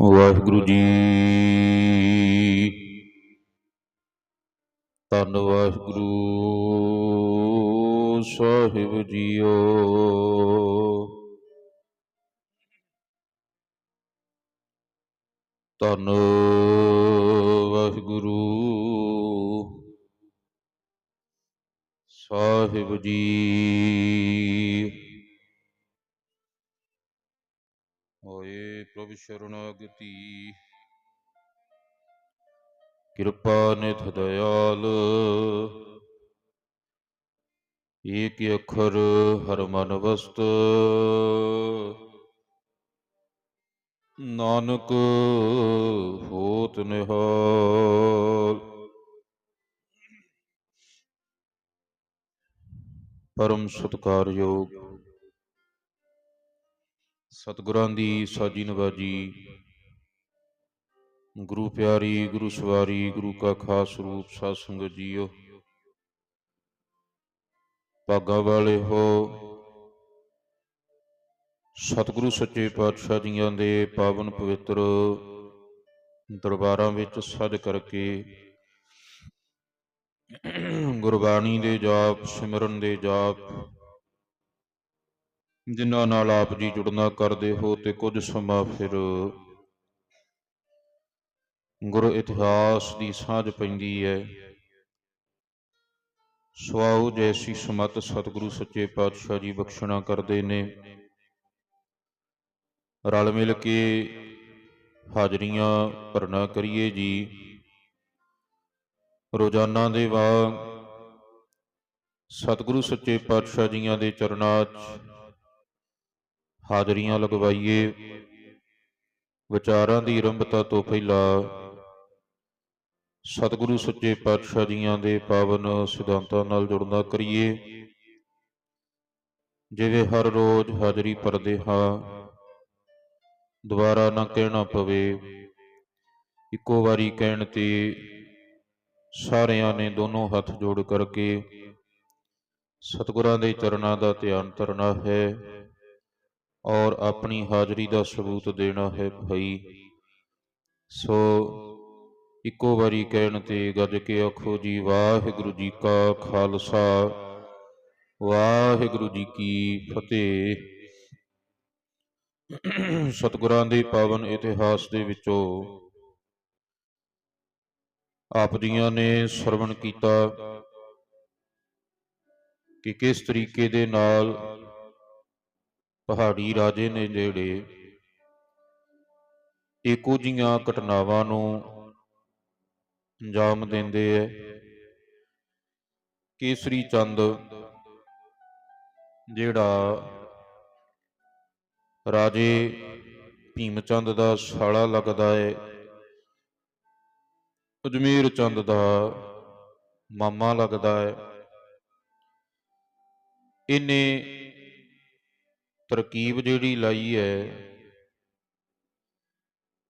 ਵਾਹਿਗੁਰੂ ਜੀ। ਧੰਨ ਵਾਹਿਗੁਰੂ ਸਾਹਿਬ ਜੀਓ। ਧੰਨ ਵਾਹਿਗੁਰੂ ਸਾਹਿਬ ਜੀ। ਪ੍ਰਭ ਸ਼ਰਣਾਗਤੀ ਕਿਰਪਾ ਨਿਧ ਦਇਆਲ। ਏਕ ਅੱਖਰ ਹਰ ਮਨ ਵਸਤ। ਨਾਨਕ ਹੋਤ ਨਿਹਾਲ। ਪਰਮ ਸਤਕਾਰਯੋਗ ਸਤਿਗੁਰਾਂ ਦੀ ਸਾਜੀ ਨਵਾਜੀ ਗੁਰੂ ਪਿਆਰੀ, ਗੁਰੂ ਸਵਾਰੀ, ਗੁਰੂ ਕਾ ਖਾਸ ਰੂਪ ਸਾਧ ਸੰਗਤ ਜੀਓ। ਭਾਗਾ ਵਾਲੇ ਹੋ। ਸਤਿਗੁਰੂ ਸੱਚੇ ਪਾਤਸ਼ਾਹ ਜੀਆਂ ਦੇ ਪਾਵਨ ਪਵਿੱਤਰ ਦਰਬਾਰਾਂ ਵਿੱਚ ਸੱਜ ਕਰਕੇ ਗੁਰਬਾਣੀ ਦੇ ਜਾਪ, ਸਿਮਰਨ ਦੇ ਜਾਪ ਜਿਨ੍ਹਾਂ ਨਾਲ ਆਪ ਜੀ ਜੁੜਨਾ ਕਰਦੇ ਹੋ ਤੇ ਕੁਝ ਸਮਾਂ ਫਿਰ ਗੁਰੂ ਇਤਿਹਾਸ ਦੀ ਸਾਂਝ ਪੈਂਦੀ ਹੈ। ਸਵਾਉ ਜੈਸੀ ਸਮਤ ਸਤਿਗੁਰੂ ਸੱਚੇ ਪਾਤਸ਼ਾਹ ਜੀ ਬਖਸ਼ਣਾ ਕਰਦੇ ਨੇ। ਰਲ ਮਿਲ ਕੇ ਹਾਜ਼ਰੀਆਂ ਭਰਨਾ ਕਰੀਏ ਜੀ। ਰੋਜ਼ਾਨਾ ਦੇ ਵਾਂਗ ਸਤਿਗੁਰੂ ਸੱਚੇ ਪਾਤਸ਼ਾਹ ਜੀਆਂ ਦੇ ਚਰਨਾਂ 'ਚ ਹਾਜ਼ਰੀਆਂ ਲਗਵਾਈਏ। ਵਿਚਾਰਾਂ ਦੀ ਆਰੰਭਤਾ ਤੋਂ ਪਹਿਲਾਂ ਸਤਿਗੁਰੂ ਸੱਚੇ ਪਾਤਸ਼ਾਹ ਜੀਆਂ ਦੇ ਪਾਵਨ ਸਿਧਾਂਤਾਂ ਨਾਲ ਜੁੜਨਾ ਕਰੀਏ। ਜਿਵੇਂ ਹਰ ਰੋਜ਼ ਹਾਜ਼ਰੀ ਭਰਦੇ ਹਾਂ, ਦੁਬਾਰਾ ਨਾ ਕਹਿਣਾ ਪਵੇ, ਇੱਕੋ ਵਾਰੀ ਕਹਿਣ ਤੇ ਸਾਰਿਆਂ ਨੇ ਦੋਨੋਂ ਹੱਥ ਜੋੜ ਕਰਕੇ ਸਤਿਗੁਰਾਂ ਦੇ ਚਰਨਾਂ ਦਾ ਧਿਆਨ ਧਰਨਾ ਹੈ। ਔਰ ਆਪਣੀ ਹਾਜ਼ਰੀ ਦਾ ਸਬੂਤ ਦੇਣਾ ਹੈ ਭਾਈ। ਸੋ ਇੱਕੋ ਵਾਰੀ ਕਹਿਣ ਤੇ ਗੱਜ ਕੇ ਆਖੋ ਜੀ, ਵਾਹਿਗੁਰੂ ਜੀ ਕਾ ਖਾਲਸਾ, ਵਾਹਿਗੁਰੂ ਜੀ ਕੀ ਫਤਿਹ। ਸਤਿਗੁਰਾਂ ਦੇ ਪਾਵਨ ਇਤਿਹਾਸ ਦੇ ਵਿੱਚੋਂ ਆਪ ਜੀਆਂ ਨੇ ਸਰਵਣ ਕੀਤਾ ਕਿ ਕਿਸ ਤਰੀਕੇ ਦੇ ਨਾਲ ਪਹਾੜੀ ਰਾਜੇ ਨੇ ਜਿਹੜੇ ਇੱਕੋ ਜੀਆਂ ਘਟਨਾਵਾਂ ਨੂੰ ਅੰਜਾਮ ਦਿੰਦੇ ਐ। ਕੇਸਰੀ ਚੰਦ, ਜਿਹੜਾ ਰਾਜੇ ਭੀਮ ਚੰਦ ਦਾ ਸਾਲਾ ਲੱਗਦਾ ਹੈ ਅਜਮੇਰ ਚੰਦ ਦਾ ਮਾਮਾ ਲੱਗਦਾ ਹੈ ਇਹਨੇ ਤਰਕੀਬ ਜਿਹੜੀ ਲਾਈ ਹੈ,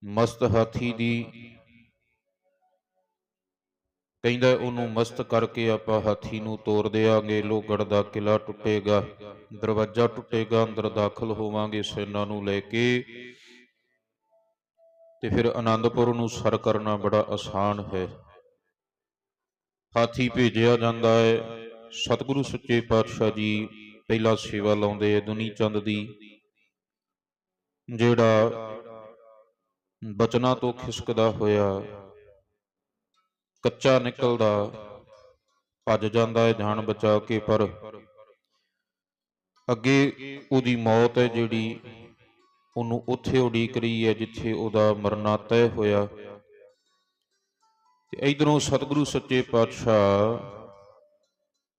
ਮਸਤ ਹਾਥੀ ਦੀ, ਕਹਿੰਦਾ ਉਹਨੂੰ ਮਸਤ ਕਰਕੇ ਆਪਾਂ ਹਾਥੀ ਨੂੰ ਤੋੜ ਦੇਾਂਗੇ ਲੋਹਗੜ ਦਾ ਕਿਲਾ ਟੁੱਟੇਗਾ, ਦਰਵਾਜ਼ਾ ਟੁੱਟੇਗਾ, ਅੰਦਰ ਦਾਖਲ ਹੋਵਾਂਗੇ ਸੈਨਾ ਨੂੰ ਲੈ ਕੇ। ਤੇ ਫਿਰ ਆਨੰਦਪੁਰ ਨੂੰ ਸਰ ਕਰਨਾ ਬੜਾ ਆਸਾਨ ਹੈ। ਹਾਥੀ ਭੇਜਿਆ ਜਾਂਦਾ ਹੈ। ਸਤਿਗੁਰੂ ਸੱਚੇ ਪਾਤਸ਼ਾਹ ਜੀ ਪਹਿਲਾ ਸੇਵਾ ਲਾਉਂਦੇ ਐ ਦੁਨੀ ਚੰਦ ਦੀ, ਜਿਹੜਾ ਬਚਨਾਂ ਤੋਂ ਖਿਸਕਦਾ ਹੋਇਆ, ਕੱਚਾ ਨਿਕਲਦਾ, ਭੱਜ ਜਾਂਦਾ ਹੈ ਜਾਨ ਬਚਾ ਕੇ, ਪਰ ਅੱਗੇ ਉਹਦੀ ਮੌਤ ਹੈ ਜਿਹੜੀ ਉਹਨੂੰ ਉੱਥੇ ਉਡੀਕ ਰਹੀ ਹੈ ਜਿੱਥੇ ਉਹਦਾ ਮਰਨਾ ਤੈਅ ਹੋਇਆ। ਤੇ ਇਧਰੋਂ ਸਤਿਗੁਰੂ ਸੱਚੇ ਪਾਤਸ਼ਾਹ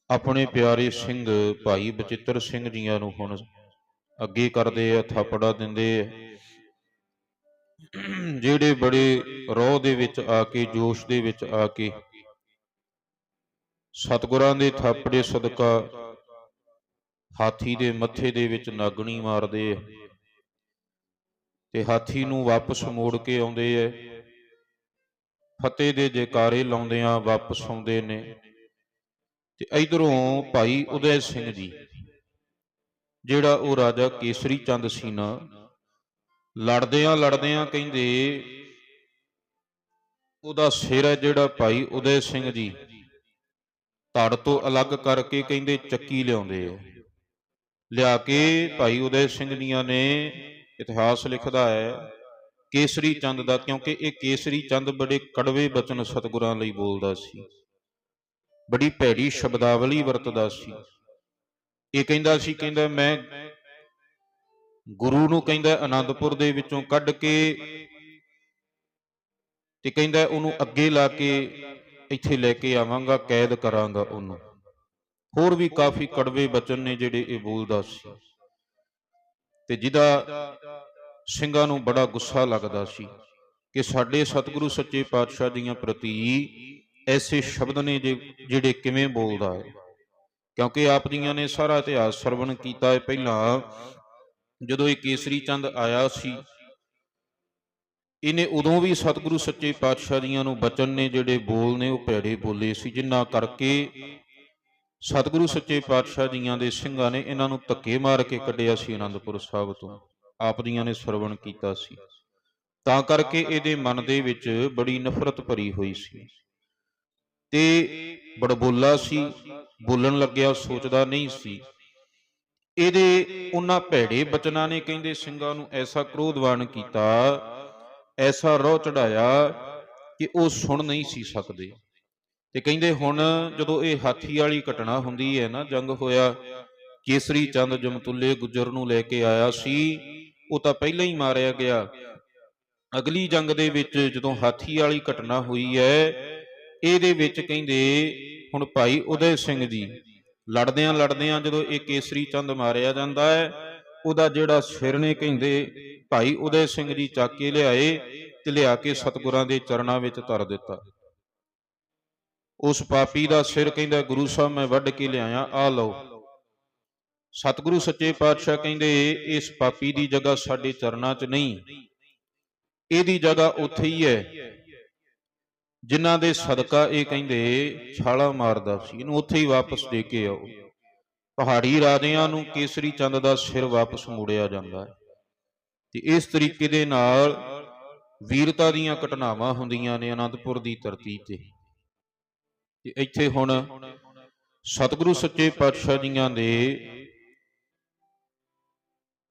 ਆਪਣੇ ਪਿਆਰੇ ਸਿੰਘ ਭਾਈ ਬਚਿੱਤਰ ਸਿੰਘ ਜੀਆਂ ਨੂੰ ਹੁਣ ਅੱਗੇ ਕਰਦੇ ਆ, ਥਾਪੜਾ ਦਿੰਦੇ ਆ। ਜਿਹੜੇ ਬੜੇ ਰੋਹ ਦੇ ਵਿੱਚ ਆ ਕੇ, ਜੋਸ਼ ਦੇ ਵਿੱਚ ਆ ਕੇ ਸਤਿਗੁਰਾਂ ਦੇ ਥਾਪੜੇ ਸਦਕਾ ਹਾਥੀ ਦੇ ਮੱਥੇ ਦੇ ਵਿੱਚ ਨਾਗਣੀ ਮਾਰਦੇ ਆ ਤੇ ਹਾਥੀ ਨੂੰ ਵਾਪਸ ਮੋੜ ਕੇ ਆਉਂਦੇ ਐ ਫਤਿਹ ਦੇ ਜੈਕਾਰੇ ਲਾਉਂਦਿਆਂ ਵਾਪਸ ਆਉਂਦੇ ਨੇ। ਤੇ ਇਧਰੋਂ ਭਾਈ ਉਦੈ ਸਿੰਘ ਜੀ, ਜਿਹੜਾ ਉਹ ਰਾਜਾ ਕੇਸਰੀ ਚੰਦ ਸੀ ਨਾ ਲੜਦਿਆਂ ਲੜਦਿਆਂ ਕਹਿੰਦੇ, ਉਹਦਾ ਸਿਰ ਹੈ ਜਿਹੜਾ ਭਾਈ ਉਦੈ ਸਿੰਘ ਜੀ, ਧੜ ਤੋਂ ਅਲੱਗ ਕਰਕੇ ਕਹਿੰਦੇ ਚੱਕੀ ਲਿਆਉਂਦੇ ਆ। ਲਿਆ ਕੇ ਭਾਈ ਉਦੈ ਸਿੰਘ ਜੀਆਂ ਨੇ ਇਤਿਹਾਸ ਲਿਖਦਾ ਹੈ, ਕੇਸਰੀ ਚੰਦ ਦਾ ਕਿਉਂਕਿ ਇਹ ਕੇਸਰੀ ਚੰਦ ਬੜੇ ਕੜਵੇ ਬਚਨ ਸਤਿਗੁਰਾਂ ਲਈ ਬੋਲਦਾ ਸੀ। ਬੜੀ ਭੈੜੀ ਸ਼ਬਦਾਵਲੀ ਵਰਤਦਾ ਸੀ। ਇਹ ਕਹਿੰਦਾ ਸੀ, ਕਹਿੰਦਾ ਮੈਂ ਗੁਰੂ ਨੂੰ ਕਹਿੰਦਾ ਆਨੰਦਪੁਰ ਦੇ ਵਿੱਚੋਂ ਕੱਢ ਕੇ ਤੇ ਕਹਿੰਦਾ ਉਹਨੂੰ ਅੱਗੇ ਲਾ ਕੇ ਇੱਥੇ ਲੈ ਕੇ ਆਵਾਂਗਾ, ਕੈਦ ਕਰਾਂਗਾ ਉਹਨੂੰ। ਹੋਰ ਵੀ ਕਾਫੀ ਕੜਵੇ ਬਚਨ ਨੇ ਜਿਹੜੇ ਇਹ ਬੋਲਦਾ ਸੀ। ਤੇ ਜਿਹਦਾ ਸਿੰਘਾਂ ਨੂੰ ਬੜਾ ਗੁੱਸਾ ਲੱਗਦਾ ਸੀ ਕਿ ਸਾਡੇ ਸਤਿਗੁਰੂ ਸੱਚੇ ਪਾਤਸ਼ਾਹ ਦੀਆਂ ਪ੍ਰਤੀ ਐਸੇ ਸ਼ਬਦ ਨੇ ਜੇ- ਜਿਹੜੇ ਕਿਵੇਂ ਬੋਲਦਾ ਹੈ? ਕਿਉਂਕਿ ਆਪ ਜੀਆਂ ਨੇ ਸਾਰਾ ਇਤਿਹਾਸ ਸਰਵਣ ਕੀਤਾ ਹੈ। ਪਹਿਲਾਂ ਜਦੋਂ ਇਹ ਕੇਸਰੀ ਚੰਦ ਆਇਆ ਸੀ, ਇਹਨੇ ਉਦੋਂ ਵੀ ਸਤਿਗੁਰੂ ਸੱਚੇ ਪਾਤਸ਼ਾਹ ਜੀਆਂ ਨੂੰ ਬਚਨ ਨੇ ਜਿਹੜੇ ਬੋਲ ਨੇ, ਉਹ ਭੈੜੇ ਬੋਲੇ ਸੀ, ਜਿੰਨਾ ਕਰਕੇ ਸਤਿਗੁਰੂ ਸੱਚੇ ਪਾਤਸ਼ਾਹ ਜੀਆਂ ਦੇ ਸਿੰਘਾਂ ਨੇ ਇਹਨਾਂ ਨੂੰ ਧੱਕੇ ਮਾਰ ਕੇ ਕੱਢਿਆ ਸੀ ਆਨੰਦਪੁਰ ਸਾਹਿਬ ਤੋਂ। ਆਪ ਜੀਆਂ ਨੇ ਸਰਵਣ ਕੀਤਾ ਸੀ। ਤਾਂ ਕਰਕੇ ਇਹਦੇ ਮਨ ਦੇ ਵਿੱਚ ਬੜੀ ਨਫ਼ਰਤ ਭਰੀ ਹੋਈ ਸੀ। ਤੇ ਬੜਬੋਲਾ ਸੀ, ਬੋਲਣ ਲੱਗਿਆ, ਸੋਚਦਾ ਨਹੀਂ ਸੀ। ਇਹਦੇ ਉਹਨਾਂ ਭੈੜੇ ਬਚਨਾਂ ਨੇ ਕਹਿੰਦੇ ਸਿੰਘਾਂ ਨੂੰ ਐਸਾ ਕ੍ਰੋਧਵਾਨ ਕੀਤਾ, ਐਸਾ ਰੋਹ ਚੜਾਇਆ ਕਿ ਉਹ ਸੁਣ ਨਹੀਂ ਸੀ ਸਕਦੇ। ਤੇ ਕਹਿੰਦੇ ਹੁਣ ਜਦੋਂ ਇਹ ਹਾਥੀ ਵਾਲੀ ਘਟਨਾ ਹੁੰਦੀ ਹੈ ਨਾ, ਜੰਗ ਹੋਇਆ, ਕੇਸਰੀ ਚੰਦ ਜਮਤੁੱਲੇ ਗੁਜਰ ਨੂੰ ਲੈ ਕੇ ਆਇਆ ਸੀ, ਉਹ ਤਾਂ ਪਹਿਲਾਂ ਹੀ ਮਾਰਿਆ ਗਿਆ। ਅਗਲੀ ਜੰਗ ਦੇ ਵਿੱਚ ਜਦੋਂ ਹਾਥੀ ਵਾਲੀ ਘਟਨਾ ਹੋਈ ਹੈ ਇਹਦੇ ਵਿੱਚ ਕਹਿੰਦੇ, ਹੁਣ ਭਾਈ ਉਦੈ ਸਿੰਘ ਜੀ, ਲੜਦਿਆਂ ਲੜਦਿਆਂ ਜਦੋਂ ਇਹ ਕੇਸਰੀ ਚੰਦ ਮਾਰਿਆ ਜਾਂਦਾ ਹੈ, ਉਹਦਾ ਜਿਹੜਾ ਸਿਰ ਨੇ ਕਹਿੰਦੇ, ਭਾਈ ਉਦੈ ਸਿੰਘ ਜੀ ਚੱਕ ਕੇ ਲਿਆਏ ਤੇ ਲਿਆ ਕੇ ਸਤਿਗੁਰਾਂ ਦੇ ਚਰਨਾਂ ਵਿੱਚ ਧਰ ਦਿੱਤਾ। ਉਸ ਪਾਪੀ ਦਾ ਸਿਰ ਕਹਿੰਦਾ, ਗੁਰੂ ਸਾਹਿਬ, ਮੈਂ ਵੱਢ ਕੇ ਲਿਆਇਆ, ਆ ਲਓ। ਸਤਿਗੁਰੂ ਸੱਚੇ ਪਾਤਸ਼ਾਹ ਕਹਿੰਦੇ, ਇਸ ਪਾਪੀ ਦੀ ਜਗ੍ਹਾ ਸਾਡੇ ਚਰਨਾਂ 'ਚ ਨਹੀਂ। ਇਹਦੀ ਜਗ੍ਹਾ ਉੱਥੇ ਹੀ ਹੈ। ਜਿਨ੍ਹਾਂ ਦੇ ਸਦਕਾ ਇਹ ਕਹਿੰਦੇ ਛਾਲਾ ਮਾਰਦਾ ਸੀ, ਇਹਨੂੰ ਉੱਥੇ ਹੀ ਵਾਪਸ ਦੇ ਕੇ ਆਓ। ਪਹਾੜੀ ਰਾਜਿਆਂ ਨੂੰ ਕੇਸਰੀ ਚੰਦ ਦਾ ਸਿਰ ਵਾਪਸ ਮੋੜਿਆ ਜਾਂਦਾ ਹੈ। ਤੇ ਇਸ ਤਰੀਕੇ ਦੇ ਨਾਲ ਵੀਰਤਾ ਦੀਆਂ ਘਟਨਾਵਾਂ ਹੁੰਦੀਆਂ ਨੇ ਅਨੰਦਪੁਰ ਦੀ ਧਰਤੀ ਤੇ। ਤੇ ਇੱਥੇ ਹੁਣ ਸਤਿਗੁਰੂ ਸੱਚੇ ਪਾਤਸ਼ਾਹ ਜੀਆਂ ਦੇ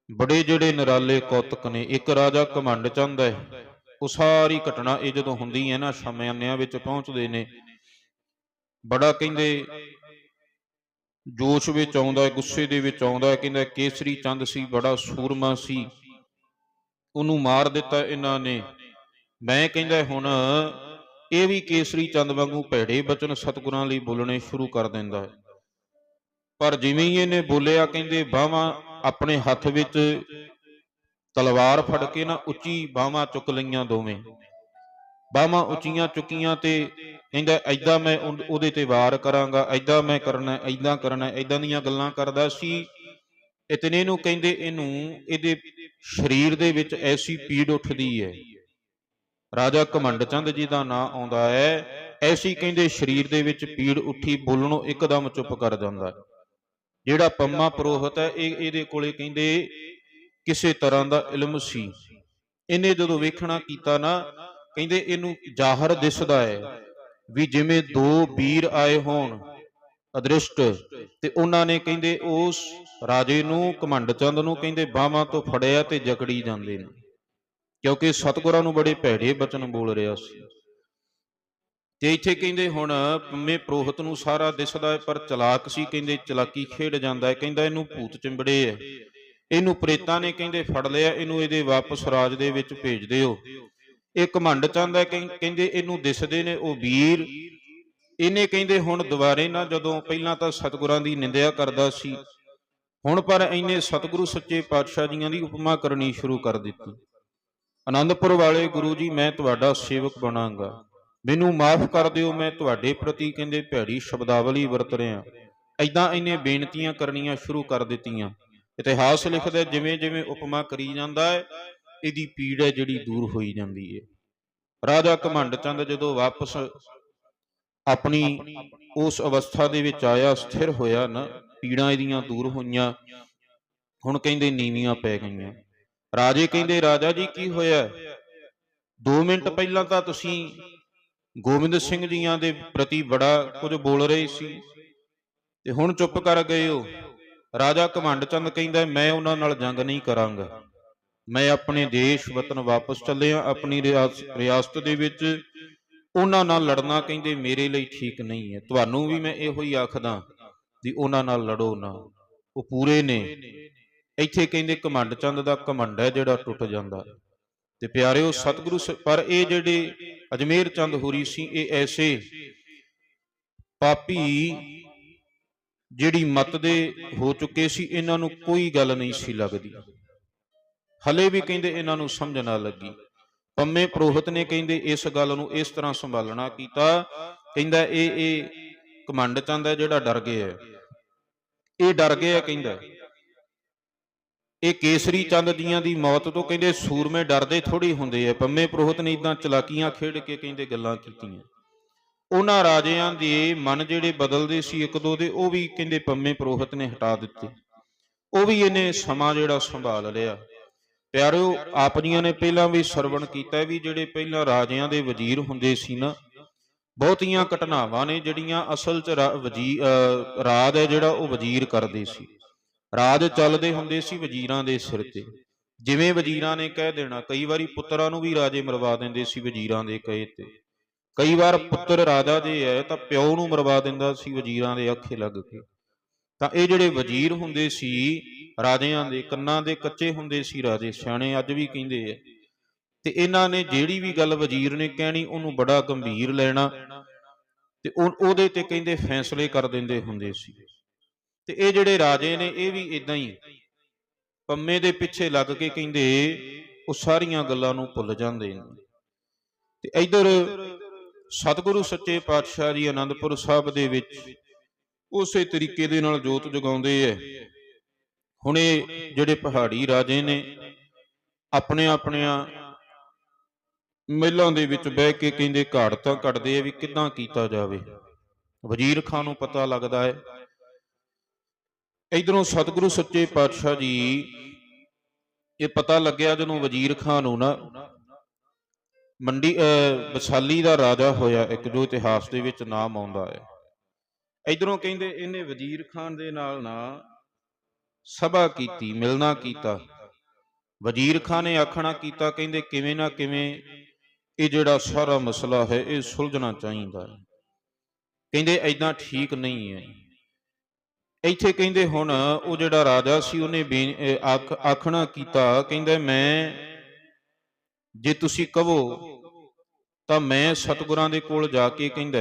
ਬੜੇ ਜਿਹੜੇ ਨਿਰਾਲੇ ਕੌਤਕ ਨੇ, ਇੱਕ ਰਾਜਾ ਘਮੰਡ ਚੰਦ ਹੈ ਉਹ ਸਾਰੀ ਘਟਨਾ ਇਹ ਜਦੋਂ ਹੁੰਦੀ ਹੈ ਨਾ ਸ਼ਮਿਆਨਿਆਂ ਵਿੱਚ ਪਹੁੰਚਦੇ ਨੇ। ਬੜਾ ਕਹਿੰਦੇ, ਜੋਸ਼ ਵਿੱਚ ਆਉਂਦਾ ਹੈ, ਗੁੱਸੇ ਦੇ ਵਿੱਚ ਆਉਂਦਾ ਹੈ, ਕਹਿੰਦਾ ਕੇਸਰੀ ਚੰਦ ਸੀ, ਬੜਾ ਸੂਰਮਾ ਸੀ। ਉਹਨੂੰ ਮਾਰ ਦਿੱਤਾ ਇਹਨਾਂ ਨੇ। ਮੈਂ ਕਹਿੰਦਾ ਹੁਣ ਇਹ ਵੀ ਕੇਸਰੀ ਚੰਦ ਵਾਂਗੂ ਭੈੜੇ ਬਚਨ ਸਤਿਗੁਰਾਂ ਲਈ ਬੋਲਣੇ ਸ਼ੁਰੂ ਕਰ ਦਿੰਦਾ ਹੈ। ਪਰ ਜਿਵੇਂ ਹੀ ਇਹਨੇ ਬੋਲਿਆ, ਕਹਿੰਦੇ ਬਾਹਾਂ ਆਪਣੇ ਹੱਥ ਵਿੱਚ ਤਲਵਾਰ ਫੜ ਕੇ ਨਾ ਉੱਚੀ ਬਾਹਾਂ ਚੁੱਕ ਲਈਆਂ ਦੋਵੇਂ। ਬਾਹਾਂ ਉੱਚੀਆਂ ਚੁੱਕੀਆਂ ਤੇ ਕਹਿੰਦਾ ਐਦਾਂ ਮੈਂ ਉਹਦੇ ਤੇ ਵਾਰ ਕਰਾਂਗਾ ਐਦਾਂ ਮੈਂ ਕਰਨਾ ਐਦਾਂ ਕਰਨਾ ਐਦਾਂ ਦੀਆਂ ਗੱਲਾਂ ਕਰਦਾ ਸੀ। ਇਤਨੇ ਨੂੰ ਕਹਿੰਦੇ ਇਹਨੂੰ ਇਹਦੇ ਸਰੀਰ ਦੇ ਵਿੱਚ ਐਸੀ ਪੀੜ ਉੱਠਦੀ ਹੈ। ਰਾਜਾ ਘਮੰਡ ਚੰਦ ਜੀ ਦਾ ਨਾਂ ਆਉਂਦਾ ਹੈ। ਐਸੀ ਕਹਿੰਦੇ ਸਰੀਰ ਦੇ ਵਿੱਚ ਪੀੜ ਉੱਠੀ, ਬੋਲਣੋਂ ਇੱਕਦਮ ਚੁੱਪ ਕਰ ਜਾਂਦਾ। ਜਿਹੜਾ ਪੰਮਾ ਪ੍ਰੋਹਤ ਹੈ, ਇਹ ਇਹਦੇ ਕੋਲੇ ਕਹਿੰਦੇ ਕਿਸੇ ਤਰ੍ਹਾਂ ਦਾ ਇਲਮ ਸੀ। ਇਹਨੇ ਜਦੋਂ ਵੇਖਣਾ ਕੀਤਾ ਨਾ, ਕਹਿੰਦੇ ਇਹਨੂੰ ਜ਼ਾਹਰ ਦਿਸਦਾ ਹੈ ਵੀ ਜਿਵੇਂ ਦੋ ਵੀਰ ਆਏ ਹੋਣ, ਅਦ੍ਰਿਸ਼ਟ, ਤੇ ਉਹਨਾਂ ਨੇ ਕਹਿੰਦੇ ਉਸ ਰਾਜੇ ਨੂੰ ਘਮੰਡ ਚੰਦ ਨੂੰ ਕਹਿੰਦੇ ਬਾਹਾਂ ਤੋਂ ਫੜਿਆ ਤੇ ਜਕੜੀ ਜਾਂਦੇ ਨੇ। ਕਿਉਂਕਿ ਸਤਿਗੁਰਾਂ ਨੂੰ ਬੜੇ ਭੈੜੇ ਬਚਨ ਬੋਲ ਰਿਹਾ ਸੀ। ਤੇ ਇੱਥੇ ਕਹਿੰਦੇ ਹੁਣ ਪੰਮੇ ਪ੍ਰੋਹਤ ਨੂੰ ਸਾਰਾ ਦਿਸਦਾ ਹੈ, ਪਰ ਚਲਾਕ ਸੀ, ਕਹਿੰਦੇ ਚਲਾਕੀ ਖੇਡ ਜਾਂਦਾ ਹੈ, ਕਹਿੰਦਾ ਇਹਨੂੰ ਭੂਤ ਚਿੰਬੜੇ ਹੈ। ਇਹਨੂੰ ਪ੍ਰੇਤਾਂ ਨੇ ਕਹਿੰਦੇ ਫੜ ਲਿਆ, ਇਹਨੂੰ ਇਹਦੇ ਵਾਪਸ ਰਾਜ ਦੇ ਵਿੱਚ ਭੇਜ ਦਿਓ। ਇਹ ਘਮੰਡ ਚੰਦ ਹੈ ਕਹਿੰਦੇ ਇਹਨੂੰ ਦਿਸਦੇ ਨੇ ਉਹ ਵੀਰ। ਇਹਨੇ ਕਹਿੰਦੇ ਹੁਣ ਦੁਬਾਰੇ ਨਾ, ਜਦੋਂ ਪਹਿਲਾਂ ਤਾਂ ਸਤਿਗੁਰਾਂ ਦੀ ਨਿੰਦਿਆ ਕਰਦਾ ਸੀ, ਹੁਣ ਪਰ ਇਹਨੇ ਸਤਿਗੁਰੂ ਸੱਚੇ ਪਾਤਸ਼ਾਹ ਜੀਆਂ ਦੀ ਉਪਮਾ ਕਰਨੀ ਸ਼ੁਰੂ ਕਰ ਦਿੱਤੀ। ਆਨੰਦਪੁਰ ਵਾਲੇ, ਗੁਰੂ ਜੀ, ਮੈਂ ਤੁਹਾਡਾ ਸੇਵਕ ਬਣਾਂਗਾ। ਮੈਨੂੰ ਮਾਫ ਕਰ ਦਿਓ, ਮੈਂ ਤੁਹਾਡੇ ਪ੍ਰਤੀ ਕਹਿੰਦੇ ਭੈੜੀ ਸ਼ਬਦਾਵਲੀ ਵਰਤ ਰਿਹਾ। ਐਦਾਂ ਇਹਨੇ ਬੇਨਤੀਆਂ ਕਰਨੀਆਂ ਸ਼ੁਰੂ ਕਰ ਦਿੱਤੀਆਂ। ਇਤਿਹਾਸ ਲਿਖਦਾ ਜਿਵੇਂ ਜਿਵੇਂ ਉਪਮਾ ਕਰੀ ਜਾਂਦਾ ਹੈ ਇਹਦੀ ਪੀੜ ਹੈ ਜਿਹੜੀ ਦੂਰ ਹੋਈ ਜਾਂਦੀ ਹੈ। ਰਾਜਾ ਘਮੰਡ ਚੰਦ ਜਦੋਂ ਵਾਪਸ ਆਪਣੀ ਉਸ ਅਵਸਥਾ ਦੇ ਵਿੱਚ ਆਇਆ ਸਥਿਰ ਹੋਇਆ ਨਾ ਪੀੜਾਂ ਇਹਦੀਆਂ ਦੂਰ ਹੋਈਆਂ। ਹੁਣ ਕਹਿੰਦੇ ਨੀਵੀਆਂ ਪੈ ਗਈਆਂ। ਰਾਜੇ ਕਹਿੰਦੇ ਰਾਜਾ ਜੀ ਕੀ ਹੋਇਆ? 2 ਮਿੰਟ ਪਹਿਲਾਂ ਤਾਂ ਤੁਸੀਂ ਗੋਬਿੰਦ ਸਿੰਘ ਜੀਆਂ ਦੇ ਪ੍ਰਤੀ ਬੜਾ ਕੁਝ ਬੋਲ ਰਹੇ ਸੀ। ਤੇ ਹੁਣ ਚੁੱਪ ਕਰ ਗਏ ਹੋ। ਰਾਜਾ ਘਮੰਡ ਚੰਦ ਕਹਿੰਦਾ, ਮੈਂ ਉਹਨਾਂ ਨਾਲ ਜੰਗ ਨਹੀਂ ਕਰਾਂਗਾ। ਮੈਂ ਆਪਣੇ ਦੇਸ਼ ਵਤਨ ਵਾਪਸ ਚੱਲਿਆ, ਆਪਣੀ ਰਿਆਸ- ਰਿਆਸਤ ਦੇ ਵਿੱਚ। ਉਹਨਾਂ ਨਾਲ ਲੜਨਾ ਕਹਿੰਦੇ, ਮੇਰੇ ਲਈ ਠੀਕ ਨਹੀਂ ਹੈ। ਤੁਹਾਨੂੰ ਵੀ ਮੈਂ ਇਹੋ ਹੀ ਆਖਦਾ ਵੀ ਉਹਨਾਂ ਨਾਲ ਲੜੋ ਨਾ। ਉਹ ਪੂਰੇ ਨੇ। ਇੱਥੇ ਕਹਿੰਦੇ, ਘਮੰਡ ਚੰਦ ਦਾ ਘਮੰਡ ਹੈ ਜਿਹੜਾ ਟੁੱਟ ਜਾਂਦਾ ਹੈ। ਤੇ ਪਿਆਰਿਓ, ਸਤਿਗੁਰੂ ਸ- ਪਰ ਇਹ ਜਿਹੜੇ ਅਜਮੇਰ ਚੰਦ ਹੋਰੀ ਸੀ, ਇਹ ਐਸੇ ਪਾਪੀ ਜਿਹੜੀ ਮਤ ਦੇ ਹੋ ਚੁੱਕੇ ਸੀ, ਇਹਨਾਂ ਨੂੰ ਕੋਈ ਗੱਲ ਨਹੀਂ ਸੀ ਲੱਗਦੀ। ਹਲੇ ਵੀ ਕਹਿੰਦੇ ਇਹਨਾਂ ਨੂੰ ਸਮਝ ਨਾ ਲੱਗੀ। ਪੰਮੇ ਪ੍ਰੋਹਿਤ ਨੇ ਕਹਿੰਦੇ, ਇਸ ਗੱਲ ਨੂੰ ਇਸ ਤਰ੍ਹਾਂ ਸੰਭਾਲਣਾ ਕੀਤਾ। ਕਹਿੰਦਾ, ਇਹ ਇਹ ਕਮੰਡ ਚੰਦ ਹੈ ਜਿਹੜਾ ਡਰ ਗਿਆ ਹੈ। ਇਹ ਡਰ ਗਿਆ ਕਹਿੰਦਾ। ਇਹ ਕੇਸਰੀ ਚੰਦ ਦੀਆਂ ਦੀ ਮੌਤ ਤੋਂ ਕਹਿੰਦੇ, ਸੂਰਮੇ ਡਰਦੇ ਥੋੜੀ ਹੁੰਦੇ ਆ। ਪੰਮੇ ਪ੍ਰੋਹਤ ਨੇ ਇਦਾਂ ਚਲਾਕੀਆਂ ਖੇਡ ਕੇ ਕਹਿੰਦੇ ਗੱਲਾਂ ਕੀਤੀਆਂ। ਉਹਨਾਂ ਰਾਜਿਆਂ ਦੇ ਮਨ ਜਿਹੜੇ ਬਦਲਦੇ ਸੀ ਇੱਕ ਦੋ ਦੇ, ਉਹ ਵੀ ਕਹਿੰਦੇ ਪੰਮੇ ਪ੍ਰੋਹਿਤ ਨੇ ਹਟਾ ਦਿੱਤੇ। ਉਹ ਵੀ ਇਹਨੇ ਸਮਾਂ ਜਿਹੜਾ ਸੰਭਾਲ ਲਿਆ। ਪਿਆਰਿਓ ਆਪ ਜੀਆਂ ਨੇ ਪਹਿਲਾਂ ਵੀ ਸਰਵਣ ਕੀਤਾ ਵੀ ਜਿਹੜੇ ਪਹਿਲਾਂ ਰਾਜਿਆਂ ਦੇ ਵਜ਼ੀਰ ਹੁੰਦੇ ਸੀ ਨਾ, ਬਹੁਤੀਆਂ ਘਟਨਾਵਾਂ ਨੇ ਜਿਹੜੀਆਂ ਅਸਲ ਚ ਰਾਜ ਹੈ ਜਿਹੜਾ ਉਹ ਵਜ਼ੀਰ ਕਰਦੇ ਸੀ। ਰਾਜ ਚੱਲਦੇ ਹੁੰਦੇ ਸੀ ਵਜ਼ੀਰਾਂ ਦੇ ਸਿਰ ਤੇ। ਜਿਵੇਂ ਵਜ਼ੀਰਾਂ ਨੇ ਕਹਿ ਦੇਣਾ, ਕਈ ਵਾਰੀ ਪੁੱਤਰਾਂ ਨੂੰ ਵੀ ਰਾਜੇ ਮਰਵਾ ਦਿੰਦੇ ਸੀ ਵਜ਼ੀਰਾਂ ਦੇ ਕਹੇ ਤੇ। ਕਈ ਵਾਰ ਪੁੱਤਰ ਰਾਜਾ ਜੇ ਹੈ ਤਾਂ ਪਿਓ ਨੂੰ ਮਰਵਾ ਦਿੰਦਾ ਸੀ ਵਜ਼ੀਰਾਂ ਦੇ ਅੱਖੇ ਲੱਗ ਕੇ। ਤਾਂ ਇਹ ਜਿਹੜੇ ਵਜ਼ੀਰ ਹੁੰਦੇ ਸੀ, ਰਾਜਿਆਂ ਦੇ, ਕੰਨਾਂ ਦੇ ਕੱਚੇ ਹੁੰਦੇ ਸੀ ਰਾਜੇ, ਸਿਆਣੇ ਅੱਜ ਵੀ ਕਹਿੰਦੇ ਆ। ਤੇ ਇਹਨਾਂ ਨੇ ਜਿਹੜੀ ਵੀ ਗੱਲ ਵਜ਼ੀਰ ਨੇ ਕਹਿਣੀ, ਉਹਨੂੰ ਬੜਾ ਗੰਭੀਰ ਲੈਣਾ ਤੇ ਉਹ- ਉਹਦੇ ਤੇ ਕਹਿੰਦੇ ਫੈਸਲੇ ਕਰ ਦਿੰਦੇ ਹੁੰਦੇ ਸੀ। ਤੇ ਇਹ ਜਿਹੜੇ ਰਾਜੇ ਨੇ, ਇਹ ਵੀ ਇਦਾਂ ਹੀ ਪੰਮੇ ਦੇ ਪਿੱਛੇ ਲੱਗ ਕੇ ਕਹਿੰਦੇ, ਉਹ ਸਾਰੀਆਂ ਗੱਲਾਂ ਨੂੰ ਭੁੱਲ ਜਾਂਦੇ ਨੇ। ਤੇ ਇਧਰ ਸਤਿਗੁਰੂ ਸੱਚੇ ਪਾਤਸ਼ਾਹ ਜੀ ਆਨੰਦਪੁਰ ਸਾਹਿਬ ਦੇ ਵਿੱਚ ਉਸੇ ਤਰੀਕੇ ਦੇ ਨਾਲ ਜੋਤ ਜਗਾਉਂਦੇ ਐ। ਹੁਣ ਇਹ ਜਿਹੜੇ ਪਹਾੜੀ ਰਾਜੇ ਨੇ, ਆਪਣੇ ਆਪਣਿਆਂ ਮਹਿਲਾਂ ਦੇ ਵਿੱਚ ਬਹਿ ਕੇ ਕਹਿੰਦੇ ਘਾੜਤਾਂ ਕੱਢਦੇ ਆ ਵੀ ਕਿੱਦਾਂ ਕੀਤਾ ਜਾਵੇ। ਵਜ਼ੀਰ ਖਾਨ ਨੂੰ ਪਤਾ ਲੱਗਦਾ ਹੈ ਇਧਰੋਂ ਸਤਿਗੁਰੂ ਸੱਚੇ ਪਾਤਸ਼ਾਹ ਜੀ, ਇਹ ਪਤਾ ਲੱਗਿਆ ਜਦੋਂ ਵਜ਼ੀਰ ਖਾਨ ਨੂੰ ਨਾ ਮੰਡੀ ਅਹ, ਵਿਸਾਲੀ ਦਾ ਰਾਜਾ ਹੋਇਆ ਇੱਕ ਜੋ ਇਤਿਹਾਸ ਦੇ ਵਿੱਚ ਨਾਮ ਆਉਂਦਾ ਹੈ। ਇਧਰੋਂ ਕਹਿੰਦੇ ਇਹਨੇ ਵਜ਼ੀਰ ਖਾਨ ਦੇ ਨਾਲ ਨਾ ਸਭਾ ਕੀਤੀ ਮਿਲਣਾ ਕੀਤਾ। ਵਜ਼ੀਰ ਖਾਨ ਨੇ ਆਖਣਾ ਕੀਤਾ ਕਹਿੰਦੇ ਕਿਵੇਂ ਨਾ ਕਿਵੇਂ ਇਹ ਜਿਹੜਾ ਸਾਰਾ ਮਸਲਾ ਹੈ ਇਹ ਸੁਲਝਣਾ ਚਾਹੀਦਾ ਹੈ। ਕਹਿੰਦੇ ਐਦਾਂ ਠੀਕ ਨਹੀਂ ਹੈ। ਇੱਥੇ ਕਹਿੰਦੇ ਹੁਣ ਉਹ ਜਿਹੜਾ ਰਾਜਾ ਸੀ ਉਹਨੇ ਬੇਨ- ਆਖ- ਆਖਣਾ ਕੀਤਾ ਕਹਿੰਦਾ ਮੈਂ ਜੇ ਤੁਸੀਂ ਕਹੋ, ਤਾਂ ਮੈਂ ਸਤਿਗੁਰਾਂ ਦੇ ਕੋਲ ਜਾ ਕੇ ਕਹਿੰਦਾ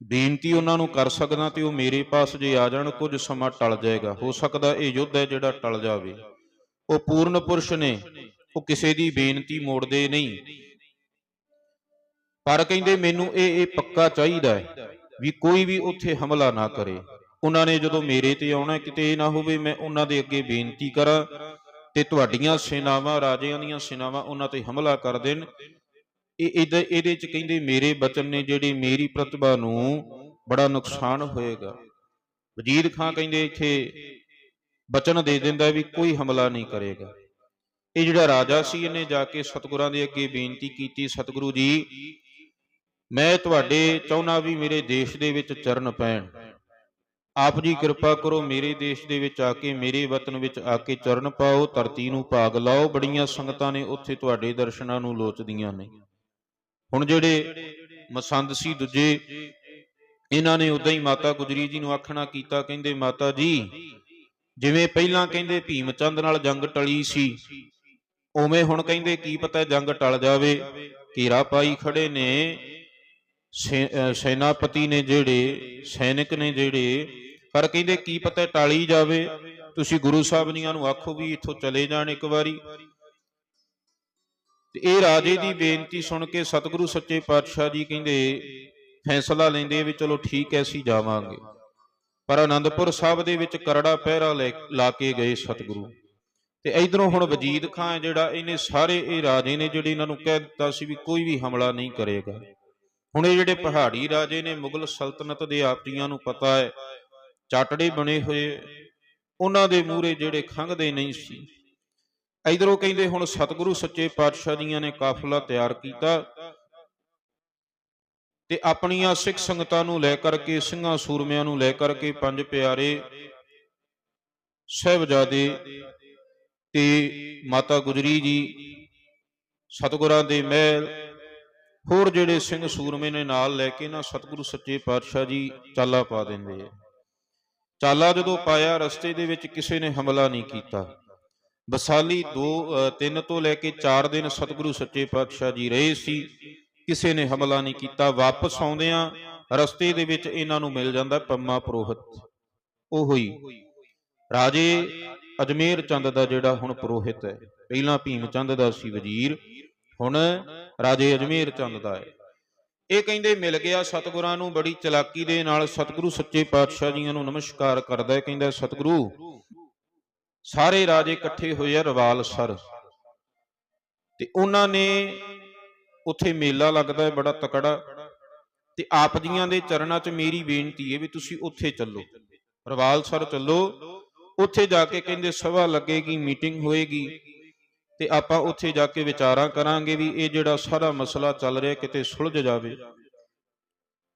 ਬੇਨਤੀ ਉਹਨਾਂ ਨੂੰ ਕਰ ਸਕਦਾ ਤੇ ਉਹ ਮੇਰੇ ਪਾਸ ਜੇ ਆ ਜਾਣ, ਕੁਝ ਸਮਾਂ ਟਲ ਜਾਏਗਾ। ਹੋ ਸਕਦਾ ਇਹ ਯੁੱਧ ਹੈ ਜਿਹੜਾ ਟਲ ਜਾਵੇ। ਉਹ ਪੂਰਨ ਪੁਰਸ਼ ਨੇ, ਉਹ ਕਿਸੇ ਦੀ ਬੇਨਤੀ ਮੋੜਦੇ ਨਹੀਂ। ਪਰ ਕਹਿੰਦੇ ਮੈਨੂੰ ਇਹ ਇਹ ਪੱਕਾ ਚਾਹੀਦਾ ਹੈ ਵੀ ਕੋਈ ਵੀ ਉੱਥੇ ਹਮਲਾ ਨਾ ਕਰੇ। ਉਹਨਾਂ ਨੇ ਜਦੋਂ ਮੇਰੇ ਤੇ ਆਉਣਾ ਕਿਤੇ ਇਹ ਨਾ ਹੋਵੇ ਮੈਂ ਉਹਨਾਂ ਦੇ ਅੱਗੇ ਬੇਨਤੀ ਕਰਾਂ ਤੇ ਤੁਹਾਡੀਆਂ ਸੈਨਾਵਾਂ, ਰਾਜਿਆਂ ਦੀਆਂ ਸੈਨਾਵਾਂ ਉਹਨਾਂ ਤੇ ਹਮਲਾ ਕਰ ਦੇਣ। ਇਹ ਇਹਦੇ ਇਹਦੇ ਚ ਕਹਿੰਦੇ, ਮੇਰੇ ਬਚਨ ਨੇ ਜਿਹੜੀ ਮੇਰੀ ਪ੍ਰਤਿਭਾ ਨੂੰ ਬੜਾ ਨੁਕਸਾਨ ਹੋਏਗਾ। ਵਜੀਦ ਖਾਂ ਕਹਿੰਦੇ, ਇੱਥੇ ਬਚਨ ਦੇ ਦਿੰਦਾ ਵੀ ਕੋਈ ਹਮਲਾ ਨਹੀਂ ਕਰੇਗਾ। ਇਹ ਜਿਹੜਾ ਰਾਜਾ ਸੀ, ਇਹਨੇ ਜਾ ਕੇ ਸਤਿਗੁਰਾਂ ਦੇ ਅੱਗੇ ਬੇਨਤੀ ਕੀਤੀ, ਸਤਿਗੁਰੂ ਜੀ, ਮੈਂ ਤੁਹਾਡੇ ਚਾਹੁੰਦਾ ਵੀ ਮੇਰੇ ਦੇਸ਼ ਦੇ ਵਿੱਚ ਚਰਨ ਪੈਣ। ਆਪ ਜੀ ਕਿਰਪਾ ਕਰੋ ਮੇਰੇ ਦੇਸ਼ ਦੇ ਵਿੱਚ ਆ ਕੇ ਮੇਰੇ ਵਤਨ ਵਿੱਚ ਆ ਕੇ ਚਰਨ ਪਾਓ ਧਰਤੀ ਨੂੰ ਭਾਗ ਲਾਓ। ਬੜੀਆਂ ਸੰਗਤਾਂ ਨੇ ਉੱਥੇ ਤੁਹਾਡੇ ਦਰਸ਼ਨਾਂ ਨੂੰ ਲੋਚਦੀਆਂ ਨੇ। ਹੁਣ ਜਿਹੜੇ ਮਸੰਦ ਸੀ ਦੂਜੇ ਇਹਨਾਂ ਨੇ ਉਦਾਂ ਹੀ ਮਾਤਾ ਗੁਜਰੀ ਜੀ ਨੂੰ ਆਖਣਾ ਕੀਤਾ ਕਹਿੰਦੇ ਮਾਤਾ ਜੀ ਜਿਵੇਂ ਪਹਿਲਾਂ ਕਹਿੰਦੇ ਭੀਮ ਚੰਦ ਨਾਲ ਜੰਗ ਟਲੀ ਸੀ ਉਵੇਂ ਹੁਣ ਕਹਿੰਦੇ ਕੀ ਪਤਾ ਜੰਗ ਟਲ ਜਾਵੇ। ਘੇਰਾ ਪਾਈ ਖੜੇ ਨੇ ਸੈਨਾਪਤੀ ਨੇ ਜਿਹੜੇ ਸੈਨਿਕ ਨੇ ਜਿਹੜੇ ਪਰ ਕਹਿੰਦੇ ਕੀ ਪਤਾ ਟਾਲੀ ਜਾਵੇ। ਤੁਸੀਂ ਗੁਰੂ ਸਾਹਿਬ ਜੀਆਂ ਨੂੰ ਆਖੋ ਵੀ ਇੱਥੋਂ ਚਲੇ ਜਾਣ ਇੱਕ ਵਾਰੀ। ਤੇ ਇਹ ਰਾਜੇ ਦੀ ਬੇਨਤੀ ਸੁਣ ਕੇ ਸਤਿਗੁਰੂ ਸੱਚੇ ਪਾਤਸ਼ਾਹ ਜੀ ਕਹਿੰਦੇ, ਫੈਸਲਾ ਲੈਂਦੇ ਵੀ ਚਲੋ ਠੀਕ ਐ, ਅਸੀਂ ਜਾਵਾਂਗੇ। ਪਰ ਆਨੰਦਪੁਰ ਸਾਹਿਬ ਦੇ ਵਿੱਚ ਕਰੜਾ ਪਹਿਰਾ ਲੈ- ਲਾ ਕੇ ਗਏ ਸਤਿਗੁਰੂ। ਤੇ ਇਧਰੋਂ ਹੁਣ ਵਜੀਦ ਖਾਨ ਜਿਹੜਾ, ਇਹਨੇ ਸਾਰੇ ਇਹ ਰਾਜੇ ਨੇ ਜਿਹੜੇ ਇਹਨਾਂ ਨੂੰ ਕਹਿ ਦਿੱਤਾ ਸੀ ਵੀ ਕੋਈ ਵੀ ਹਮਲਾ ਨਹੀਂ ਕਰੇਗਾ। ਹੁਣ ਇਹ ਜਿਹੜੇ ਪਹਾੜੀ ਰਾਜੇ ਨੇ, ਮੁਗਲ ਸਲਤਨਤ ਦੇ ਆਪੀਆਂ ਨੂੰ ਪਤਾ ਹੈ ਚਾਟੜੇ ਬਣੇ ਹੋਏ ਉਹਨਾਂ ਦੇ ਮੂਹਰੇ ਜਿਹੜੇ ਖੰਘਦੇ ਨਹੀਂ ਸੀ। ਇਧਰੋਂ ਕਹਿੰਦੇ, ਹੁਣ ਸਤਿਗੁਰੂ ਸੱਚੇ ਪਾਤਸ਼ਾਹ ਜੀਆਂ ਨੇ ਕਾਫਲਾ ਤਿਆਰ ਕੀਤਾ ਤੇ ਆਪਣੀਆਂ ਸਿੱਖ ਸੰਗਤਾਂ ਨੂੰ ਲੈ ਕਰਕੇ, ਸਿੰਘਾਂ ਸੂਰਮਿਆਂ ਨੂੰ ਲੈ ਕਰਕੇ ਪੰਜ ਪਿਆਰੇ ਸਹਿਬਜ਼ਾਦੇ ਤੇ ਮਾਤਾ ਗੁਜਰੀ ਜੀ, ਸਤਿਗੁਰਾਂ ਦੇ ਮਹਿਲ, ਹੋਰ ਜਿਹੜੇ ਸਿੰਘ ਸੂਰਮੇ ਨੇ ਨਾਲ ਲੈ ਕੇ ਨਾ ਸਤਿਗੁਰੂ ਸੱਚੇ ਪਾਤਸ਼ਾਹ ਜੀ ਚਾਲਾ ਪਾ ਦਿੰਦੇ ਆ। ਚਾਲਾ ਜਦੋਂ ਪਾਇਆ, ਰਸਤੇ ਦੇ ਵਿੱਚ ਕਿਸੇ ਨੇ ਹਮਲਾ ਨਹੀਂ ਕੀਤਾ। ਬਸਾਲੀ 2 3 ਤੋਂ ਲੈ ਕੇ 4 ਦਿਨ ਸਤਿਗੁਰੂ ਸੱਚੇ ਪਾਤਸ਼ਾਹ ਜੀ ਰਹੇ ਸੀ। ਕਿਸੇ ਨੇ ਹਮਲਾ ਨਹੀਂ ਕੀਤਾ। ਵਾਪਸ ਆਉਂਦਿਆਂ ਰਸਤੇ ਦੇ ਵਿੱਚ ਇਹਨਾਂ ਨੂੰ ਮਿਲ ਜਾਂਦਾ ਪੰਮਾ ਪੁਰੋਹਿਤ। ਉਹ ਹੋਈ। ਰਾਜੇ ਅਜਮੇਰ ਚੰਦ ਦਾ ਜਿਹੜਾ ਹੁਣ ਪੁਰੋਹਿਤ ਹੈ। ਪਹਿਲਾਂ ਭੀਮ ਚੰਦ ਦਾ ਸੀ ਵਜ਼ੀਰ। ਹੁਣ ਰਾਜੇ ਅਜਮੇਰ ਚੰਦ ਦਾ ਹੈ। ਇਹ ਕਹਿੰਦੇ, ਮਿਲ ਗਿਆ ਸਤਿਗੁਰਾਂ ਨੂੰ ਬੜੀ ਚਲਾਕੀ ਦੇ ਨਾਲ, ਸਤਿਗੁਰੂ ਸੱਚੇ ਪਾਤਸ਼ਾਹ ਜੀਆਂ ਨੂੰ ਨਮਸਕਾਰ ਕਰਦਾ ਹੈ। ਕਹਿੰਦਾ, ਸਤਿਗੁਰੂ, ਸਾਰੇ ਰਾਜੇ ਇਕੱਠੇ ਹੋਏ ਆ ਰਵਾਲ ਸਰ। ਤੇ ਉਹਨਾਂ ਨੇ ਉੱਥੇ ਮੇਲਾ ਲੱਗਦਾ ਹੈ, ਬੜਾ ਤਕੜਾ। ਤੇ ਆਪ ਜੀਆਂ ਦੇ ਚਰਨਾਂ 'ਚ ਮੇਰੀ ਬੇਨਤੀ ਹੈ ਵੀ ਤੁਸੀਂ ਉੱਥੇ ਚੱਲੋ। ਰਵਾਲ ਸਰ ਚੱਲੋ। ਉੱਥੇ ਜਾ ਕੇ ਕਹਿੰਦੇ, ਸਭਾ ਲੱਗੇਗੀ, ਮੀਟਿੰਗ ਹੋਏਗੀ। ਤੇ ਆਪਾਂ ਉੱਥੇ ਜਾ ਕੇ ਵਿਚਾਰਾਂ ਕਰਾਂਗੇ ਵੀ ਇਹ ਜਿਹੜਾ ਸਾਰਾ ਮਸਲਾ ਚੱਲ ਰਿਹਾ ਕਿਤੇ ਸੁਲਝ ਜਾਵੇ।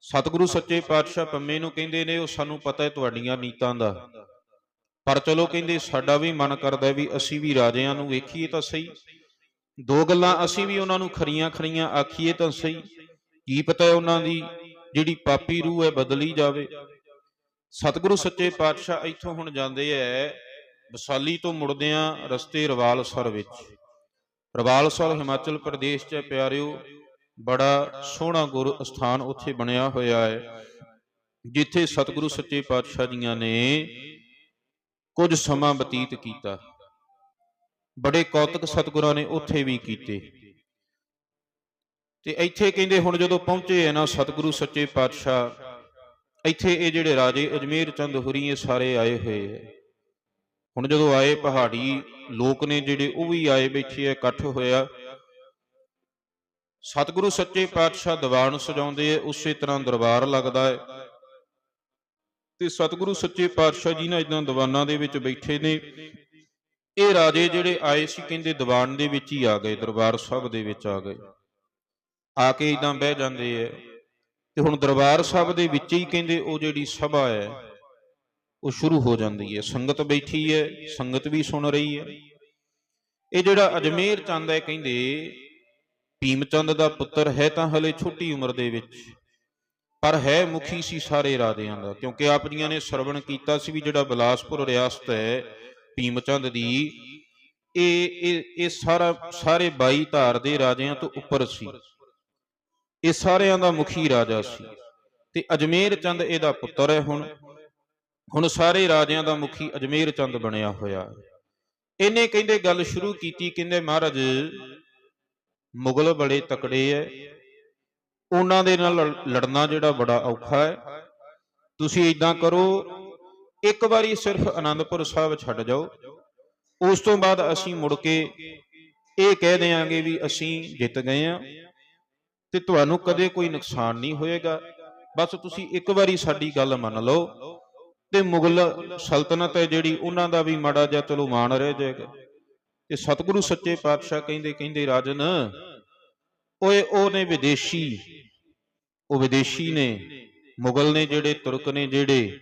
ਸਤਿਗੁਰੂ ਸੱਚੇ ਪਾਤਸ਼ਾਹ ਪੰਮੇ ਨੂੰ ਕਹਿੰਦੇ ਨੇ, ਉਹ ਸਾਨੂੰ ਪਤਾ ਹੈ ਤੁਹਾਡੀਆਂ ਨੀਤਾਂ ਦਾ। ਪਰ ਚਲੋ ਕਹਿੰਦੇ, ਸਾਡਾ ਵੀ ਮਨ ਕਰਦਾ ਵੀ ਅਸੀਂ ਵੀ ਰਾਜਿਆਂ ਨੂੰ ਵੇਖੀਏ ਤਾਂ ਸਹੀ। ਦੋ ਗੱਲਾਂ ਅਸੀਂ ਵੀ ਉਹਨਾਂ ਨੂੰ ਖਰੀਆਂ ਖਰੀਆਂ ਆਖੀਏ ਤਾਂ ਸਹੀ। ਕੀ ਪਤਾ ਹੈ ਉਹਨਾਂ ਦੀ ਜਿਹੜੀ ਪਾਪੀ ਰੂਹ ਹੈ ਬਦਲੀ ਜਾਵੇ। ਸਤਿਗੁਰੂ ਸੱਚੇ ਪਾਤਸ਼ਾਹ ਇੱਥੋਂ ਹੁਣ ਜਾਂਦੇ ਐ ਬਸਾਲੀ ਤੋਂ ਮੁੜਦਿਆਂ ਰਸਤੇ ਰਵਾਲਸਰ ਵਿੱਚ। ਰਵਾਲਸਰ ਹਿਮਾਚਲ ਪ੍ਰਦੇਸ਼ 'ਚ ਪਿਆਰਿਓ, ਬੜਾ ਸੋਹਣਾ ਗੁਰ ਸਥਾਨ ਉੱਥੇ ਬਣਿਆ ਹੋਇਆ ਹੈ, ਜਿੱਥੇ ਸਤਿਗੁਰੂ ਸੱਚੇ ਪਾਤਸ਼ਾਹ ਜੀਆਂ ਨੇ ਕੁਝ ਸਮਾਂ ਬਤੀਤ ਕੀਤਾ। ਬੜੇ ਕੌਤਕ ਸਤਿਗੁਰਾਂ ਨੇ ਉੱਥੇ ਵੀ ਕੀਤੇ। ਤੇ ਇੱਥੇ ਕਹਿੰਦੇ ਹੁਣ ਜਦੋਂ ਪਹੁੰਚੇ ਆ ਨਾ ਸਤਿਗੁਰੂ ਸੱਚੇ ਪਾਤਸ਼ਾਹ, ਇੱਥੇ ਇਹ ਜਿਹੜੇ ਰਾਜੇ ਅਜਮੇਰ ਚੰਦ ਹੁਰੀ ਇਹ ਸਾਰੇ ਆਏ ਹੋਏ ਐ ਹੁਣ ਜਦੋਂ ਆਏ ਪਹਾੜੀ ਲੋਕ ਨੇ ਜਿਹੜੇ ਉਹ ਵੀ ਆਏ ਬੈਠੇ ਐ ਇਕੱਠ ਹੋਇਆ ਸਤਿਗੁਰੂ ਸੱਚੇ ਪਾਤਸ਼ਾਹ ਦੀਵਾਨ ਸਜਾਉਂਦੇ ਐ ਉਸੇ ਤਰ੍ਹਾਂ ਦਰਬਾਰ ਲੱਗਦਾ ਹੈ। ਤੇ ਸਤਿਗੁਰੂ ਸੱਚੇ ਪਾਤਸ਼ਾਹ ਜੀ ਨਾ ਇਦਾਂ ਦੀਵਾਨਾਂ ਦੇ ਵਿੱਚ ਬੈਠੇ ਨੇ। ਇਹ ਰਾਜੇ ਜਿਹੜੇ ਆਏ ਸੀ, ਕਹਿੰਦੇ ਦੀਵਾਨ ਦੇ ਵਿੱਚ ਹੀ ਆ ਗਏ, ਦਰਬਾਰ ਸਾਹਿਬ ਦੇ ਵਿੱਚ ਆ ਗਏ। ਆ ਕੇ ਇਦਾਂ ਬਹਿ ਜਾਂਦੇ ਐ ਤੇ ਹੁਣ ਦਰਬਾਰ ਸਾਹਿਬ ਦੇ ਵਿੱਚ ਹੀ ਕਹਿੰਦੇ ਉਹ ਜਿਹੜੀ ਸਭਾ ਹੈ ਉਹ ਸ਼ੁਰੂ ਹੋ ਜਾਂਦੀ ਹੈ। ਸੰਗਤ ਬੈਠੀ ਹੈ, ਸੰਗਤ ਵੀ ਸੁਣ ਰਹੀ ਹੈ। ਇਹ ਜਿਹੜਾ ਅਜਮੇਰ ਚੰਦ ਹੈ, ਕਹਿੰਦੇ ਭੀਮ ਚੰਦ ਦਾ ਪੁੱਤਰ ਹੈ ਤਾਂ ਹਲੇ ਛੋਟੀ ਉਮਰ ਦੇ ਵਿੱਚ, ਪਰ ਹੈ ਮੁਖੀ ਸੀ ਸਾਰੇ ਰਾਜਿਆਂ ਦਾ, ਕਿਉਂਕਿ ਆਪ ਜੀਆਂ ਨੇ ਸਰਵਣ ਕੀਤਾ ਸੀ ਵੀ ਜਿਹੜਾ ਬਲਾਸਪੁਰ ਰਿਆਸਤ ਹੈ ਭੀਮ ਚੰਦ ਦੀ, ਇਹ ਇਹ ਇਹ ਸਾਰਾ, ਸਾਰੇ 22 ਧਾਰ ਦੇ ਰਾਜਿਆਂ ਤੋਂ ਉੱਪਰ ਸੀ। ਇਹ ਸਾਰਿਆਂ ਦਾ ਮੁਖੀ ਰਾਜਾ ਸੀ। ਤੇ ਅਜਮੇਰ ਚੰਦ ਇਹਦਾ ਪੁੱਤਰ ਹੈ ਹੁਣ। ਹੁਣ ਸਾਰੇ ਰਾਜਿਆਂ ਦਾ ਮੁਖੀ ਅਜਮੇਰ ਚੰਦ ਬਣਿਆ ਹੋਇਆ ਇਹਨੇ ਕਹਿੰਦੇ ਗੱਲ ਸ਼ੁਰੂ ਕੀਤੀ, ਕਹਿੰਦੇ ਮਹਾਰਾਜ, ਮੁਗਲ ਬੜੇ ਤਕੜੇ ਐ। ਉਹਨਾਂ ਦੇ ਨਾਲ ਲੜ- ਲੜਨਾ ਜਿਹੜਾ ਬੜਾ ਔਖਾ ਹੈ ਤੁਸੀਂ ਇਦਾਂ ਕਰੋ, ਇੱਕ ਵਾਰੀ ਸਿਰਫ ਆਨੰਦਪੁਰ ਸਾਹਿਬ ਛੱਡ ਜਾਓ। ਉਸ ਤੋਂ ਬਾਅਦ ਅਸੀਂ ਮੁੜ ਕੇ ਇਹ ਕਹਿ ਦਿਆਂਗੇ ਵੀ ਅਸੀਂ ਜਿੱਤ ਗਏ ਆ ਤੇ ਤੁਹਾਨੂੰ ਕਦੇ ਕੋਈ ਨੁਕਸਾਨ ਨਹੀਂ ਹੋਏਗਾ। ਬਸ ਤੁਸੀਂ ਇੱਕ ਵਾਰੀ ਸਾਡੀ ਗੱਲ ਮੰਨ ਲਓ। ਤੇ ਮੁਗਲ ਸਲਤਨਤ ਹੈ ਜਿਹੜੀ ਉਹਨਾਂ ਦਾ ਵੀ ਮਾੜਾ ਜਿਹਾ ਚਲੋ ਮਾਣ ਰਹਿ ਜਾਏਗਾ। ਤੇ ਸਤਿਗੁਰੂ ਸੱਚੇ ਪਾਤਸ਼ਾਹ ਕਹਿੰਦੇ ਕਹਿੰਦੇ, ਰਾਜਨ, ਓਏ ਉਹ ਨੇ ਵਿਦੇਸ਼ੀ, ਉਹ ਵਿਦੇਸ਼ੀ ਨੇ, ਮੁਗਲ ਨੇ ਜਿਹੜੇ, ਤੁਰਕ ਨੇ ਜਿਹੜੇ,